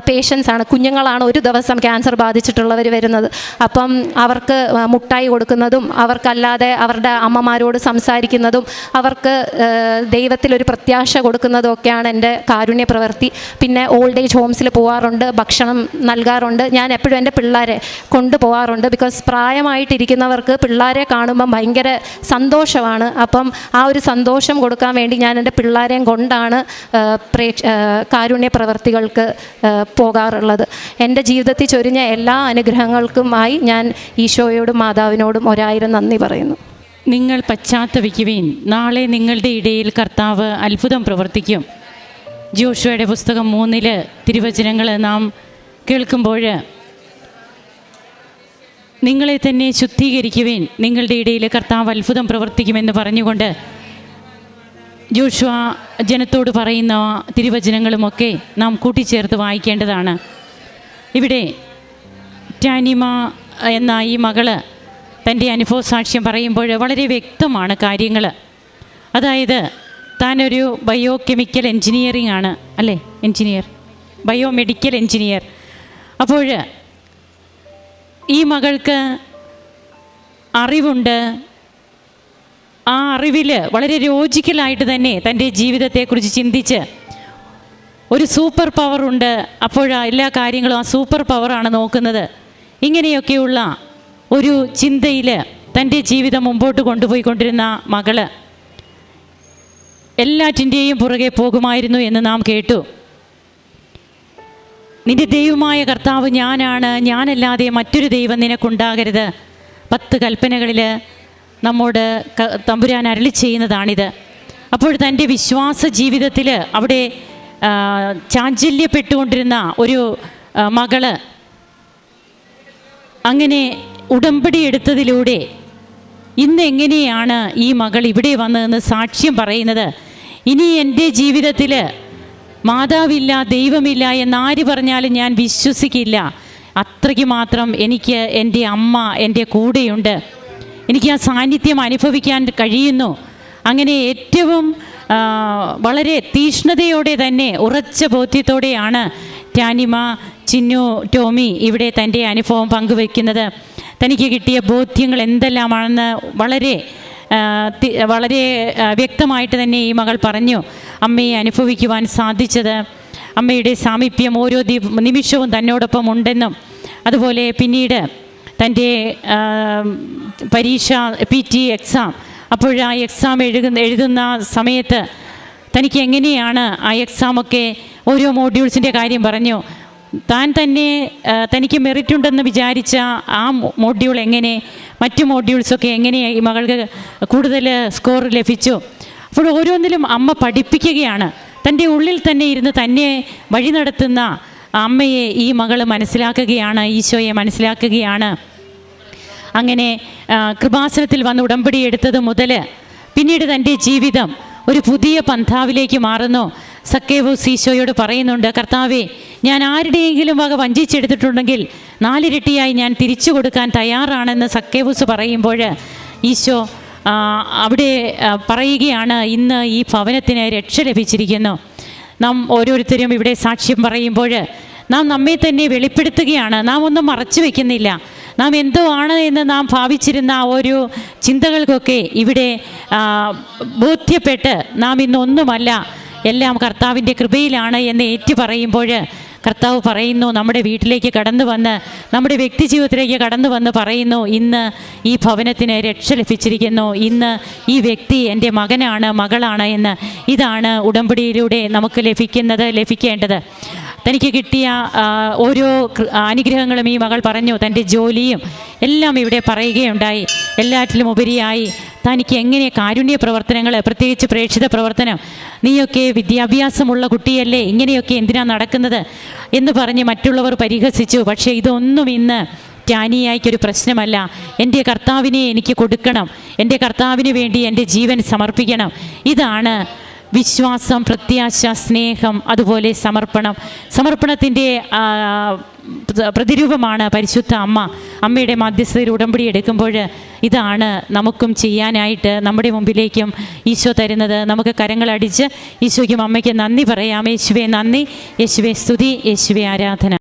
[SPEAKER 4] പേഷ്യൻസ് ആണ്. കുഞ്ഞുങ്ങളാണ് ഒരു ദിവസം ക്യാൻസർ ബാധിച്ചിട്ടുള്ളവർ വരുന്നത്. അപ്പം അവർക്ക് മുട്ടായി കൊടുക്കുന്നതും അവർക്കല്ലാതെ അവരുടെ അമ്മമാരോട് സംസാരിക്കുന്നതും അവർക്ക് ദൈവത്തിലൊരു പ്രത്യാശ കൊടുക്കുന്നതും ഒക്കെയാണ് എന്റെ കാരുണ്യ പ്രവൃത്തി പിന്നെ ഓൾഡ് ഏജ് ഹോംസിൽ പോകാറുണ്ട് ഭക്ഷണം നൽകാറുണ്ട്. ഞാൻ എപ്പോഴും എന്റെ പിള്ളേരെ കൊണ്ടുപോകാറുണ്ട് ബിക്കോസ് പ്രായമായിട്ടിരിക്കുന്നവർക്ക് പിള്ളേരെ കാണുമ്പം ഭയങ്കര സന്തോഷമാണ്. അപ്പം ആ ഒരു സന്തോഷം കൊടുക്കാൻ വേണ്ടി ഞാൻ എന്റെ പിള്ളേരെയും കൊണ്ടാണ് പ്രേക്ഷ കാരുണ്യ പ്രവർത്തികൾക്ക് പോകാറുള്ളത്. എന്റെ ജീവിതത്തിൽ ചൊരിഞ്ഞ എല്ലാ അനുഗ്രഹങ്ങൾക്കുമായി ഞാൻ ഈശോയോടും മാതാവിനോടും ഒരായിരം നന്ദി പറയുന്നു.
[SPEAKER 5] നിങ്ങൾ പശ്ചാത്തപിക്കുവീൻ. നാളെ നിങ്ങളുടെ ഇടയിൽ കർത്താവ് അത്ഭുതം പ്രവർത്തിക്കും. ജോഷുവയുടെ പുസ്തകം മൂന്നിൽ തിരുവചനങ്ങൾ നാം കേൾക്കുമ്പോൾ നിങ്ങളെ തന്നെ ശുദ്ധീകരിക്കുവേൻ. നിങ്ങളുടെ ഇടയിൽ കർത്താവ് അത്ഭുതം പ്രവർത്തിക്കുമെന്ന് പറഞ്ഞുകൊണ്ട് ജോഷുവ ജനത്തോട് പറയുന്ന തിരുവചനങ്ങളുമൊക്കെ നാം കൂട്ടിച്ചേർത്ത് വായിക്കേണ്ടതാണ്. ഇവിടെ ടാനിമ എന്ന ഈ മകൾ തന്റെ അനുഭവ സാക്ഷ്യം പറയുമ്പോൾ വളരെ വ്യക്തമാണ് കാര്യങ്ങൾ അതായത് താനൊരു ബയോ കെമിക്കൽ എൻജിനീയറിംഗ് ആണ് അല്ലേ? എൻജിനീയർ. Biomedical engineer. അപ്പോൾ ഈ മകൾക്ക് അറിവുണ്ട്. ആ അറിവിൽ വളരെ ലോജിക്കലായിട്ട് തന്നെ തന്റെ ജീവിതത്തെക്കുറിച്ച് ചിന്തിച്ച് ഒരു സൂപ്പർ പവറുണ്ട് അപ്പോൾ എല്ലാ കാര്യങ്ങളും ആ സൂപ്പർ പവറാണ് നോക്കുന്നത്. ഇങ്ങനെയൊക്കെയുള്ള ഒരു ചിന്തയിൽ തന്റെ ജീവിതം മുമ്പോട്ട് കൊണ്ടുപോയിക്കൊണ്ടിരുന്ന മകൾ എല്ലാറ്റിന്റെയും പുറകെ പോകുമായിരുന്നു എന്ന് നാം കേട്ടു. നിന്റെ ദൈവമായ കർത്താവ് ഞാനാണ്. ഞാനല്ലാതെ മറ്റൊരു ദൈവം നിനക്കുണ്ടാകരുത്. പത്ത് കൽപ്പനകളിൽ നമ്മോട് തമ്പുരാൻ അരളി ചെയ്യുന്നതാണിത്. അപ്പോൾ തന്റെ വിശ്വാസ ജീവിതത്തിൽ അവിടെ ചാഞ്ചല്യപ്പെട്ടുകൊണ്ടിരുന്ന ഒരു മകൾ അങ്ങനെ ഉടമ്പടി എടുത്തതിലൂടെ ഇന്ന് എങ്ങനെയാണ് ഈ മകൾ ഇവിടെ വന്നതെന്ന് സാക്ഷ്യം പറയുന്നത്? ഇനി എന്റെ ജീവിതത്തിൽ മാതാവില്ല ദൈവമില്ല എന്നാര് പറഞ്ഞാലും ഞാൻ വിശ്വസിക്കില്ല. അത്രയ്ക്ക് മാത്രം എനിക്ക് എന്റെ അമ്മ എന്റെ കൂടെയുണ്ട്. എനിക്ക് ആ സാന്നിധ്യം അനുഭവിക്കാൻ കഴിയുന്നു. അങ്ങനെ ഏറ്റവും വളരെ തീഷ്ണതയോടെ തന്നെ ഉറച്ച ബോധ്യത്തോടെയാണ് ടാനിമ ചിന്നു ടോമി ഇവിടെ തന്റെ അനുഭവം പങ്കുവയ്ക്കുന്നത്. തനിക്ക് കിട്ടിയ ബോധ്യങ്ങൾ എന്തെല്ലാമാണെന്ന് വളരെ വളരെ വ്യക്തമായിട്ട് തന്നെ ഈ മകൾ പറഞ്ഞു. അമ്മയെ അനുഭവിക്കുവാൻ സാധിച്ചത്. അമ്മയുടെ സാമീപ്യം ഓരോ ദി- നിമിഷവും തന്നോടൊപ്പം ഉണ്ടെന്നും അതുപോലെ പിന്നീട് തന്റെ പരീക്ഷ പി ടി എക്സാം അപ്പോഴാ എക്സാം എഴുതുന്ന എഴുതുന്ന സമയത്ത് തനിക്ക് എങ്ങനെയാണ് ആ എക്സാമൊക്കെ ഓരോ മോഡ്യൂൾസിന്റെ കാര്യം പറഞ്ഞു. താൻ തന്നെ തനിക്ക് മെറിറ്റ് ഉണ്ടെന്ന് വിചാരിച്ച ആ മോഡ്യൂൾ എങ്ങനെ മറ്റ് മോഡ്യൂൾസൊക്കെ എങ്ങനെ ഈ മകൾക്ക് കൂടുതൽ സ്കോർ ലഭിച്ചു. അപ്പോൾ ഓരോന്നിലും അമ്മ പഠിപ്പിക്കുകയാണ്. തന്റെ ഉള്ളിൽ തന്നെ ഇരുന്ന് തന്നെ വഴി നടത്തുന്ന അമ്മയെ ഈ മകൾ മനസ്സിലാക്കുകയാണ് ഈശോയെ മനസ്സിലാക്കുകയാണ്. അങ്ങനെ കൃപാസനത്തിൽ വന്ന് ഉടമ്പടി എടുത്തത് മുതൽ പിന്നീട് തന്റെ ജീവിതം ഒരു പുതിയ പന്ഥാവിലേക്ക് മാറുന്നു. സക്കേവു ഈശോയോട് പറയുന്നുണ്ട് കർത്താവേ ഞാൻ ആരുടെയെങ്കിലും വക വഞ്ചിച്ചെടുത്തിട്ടുണ്ടെങ്കിൽ നാലിരട്ടിയായി ഞാൻ തിരിച്ചു കൊടുക്കാൻ തയ്യാറാണെന്ന് സക്കേവൂസ് പറയുമ്പോൾ ഈശോ അവിടെ പറയുകയാണ് ഇന്ന് ഈ ഭവനത്തിന് രക്ഷ ലഭിച്ചിരിക്കുന്നു. നാം ഓരോരുത്തരും ഇവിടെ സാക്ഷ്യം പറയുമ്പോൾ നാം നമ്മെ തന്നെ വെളിപ്പെടുത്തുകയാണ്. നാം ഒന്നും മറച്ചു വയ്ക്കുന്നില്ല നാം എന്തോ ആണ് എന്ന് നാം ഭാവിച്ചിരുന്ന ഒരു ചിന്തകൾക്കൊക്കെ ഇവിടെ ബോധ്യപ്പെട്ട് നാം ഇന്നൊന്നുമല്ല എല്ലാം കർത്താവിന്റെ കൃപയിലാണ് എന്ന് ഏറ്റു പറയുമ്പോൾ കർത്താവ് പറയുന്നു നമ്മുടെ വീട്ടിലേക്ക് കടന്നു വന്ന് നമ്മുടെ വ്യക്തി ജീവിതത്തിലേക്ക് കടന്നു വന്ന് പറയുന്നു ഇന്ന് ഈ ഭവനത്തിന് രക്ഷ ലഭിച്ചിരിക്കുന്നു ഇന്ന് ഈ വ്യക്തി എന്റെ മകനാണ് മകളാണ് എന്ന് ഇതാണ് ഉടമ്പടിയിലൂടെ നമുക്ക് ലഭിക്കുന്നത് ലഭിക്കേണ്ടത്. തനിക്ക് കിട്ടിയ ഓരോ അനുഗ്രഹങ്ങളും ഈ മകൾ പറഞ്ഞു തന്റെ ജോലിയും എല്ലാം ഇവിടെ പറയുകയുണ്ടായി. എല്ലാറ്റിലും ഉപരിയായി. തനിക്ക് എങ്ങനെ കാരുണ്യ പ്രവർത്തനങ്ങൾ പ്രത്യേകിച്ച് പ്രേക്ഷിത പ്രവർത്തനം നീയൊക്കെ വിദ്യാഭ്യാസമുള്ള കുട്ടിയല്ലേ ഇങ്ങനെയൊക്കെ എന്തിനാ നടക്കുന്നത് എന്ന് പറഞ്ഞ് മറ്റുള്ളവർ പരിഹസിച്ചു. പക്ഷേ ഇതൊന്നും ഇന്ന് ടാനിയായിക്കൊരു പ്രശ്നമല്ല. എന്റെ കർത്താവിനെ എനിക്ക് കൊടുക്കണം. എന്റെ കർത്താവിന് വേണ്ടി എന്റെ ജീവൻ സമർപ്പിക്കണം. ഇതാണ് വിശ്വാസം പ്രത്യാശ സ്നേഹം അതുപോലെ സമർപ്പണം. സമർപ്പണത്തിന്റെ പ്രതിരൂപമാണ് പരിശുദ്ധ അമ്മ. അമ്മയുടെ മധ്യസ്ഥതയിൽ ഉടമ്പടി എടുക്കുമ്പോൾ ഇതാണ് നമുക്കും ചെയ്യാനായിട്ട് നമ്മുടെ മുമ്പിലേക്കും ഈശോ തരുന്നത്. നമുക്ക് കരങ്ങളടിച്ച് ഈശോയ്ക്കും അമ്മയ്ക്ക് നന്ദി പറയാം. യേശുവെ നന്ദി. യേശുവെ സ്തുതി. യേശുവെ ആരാധന.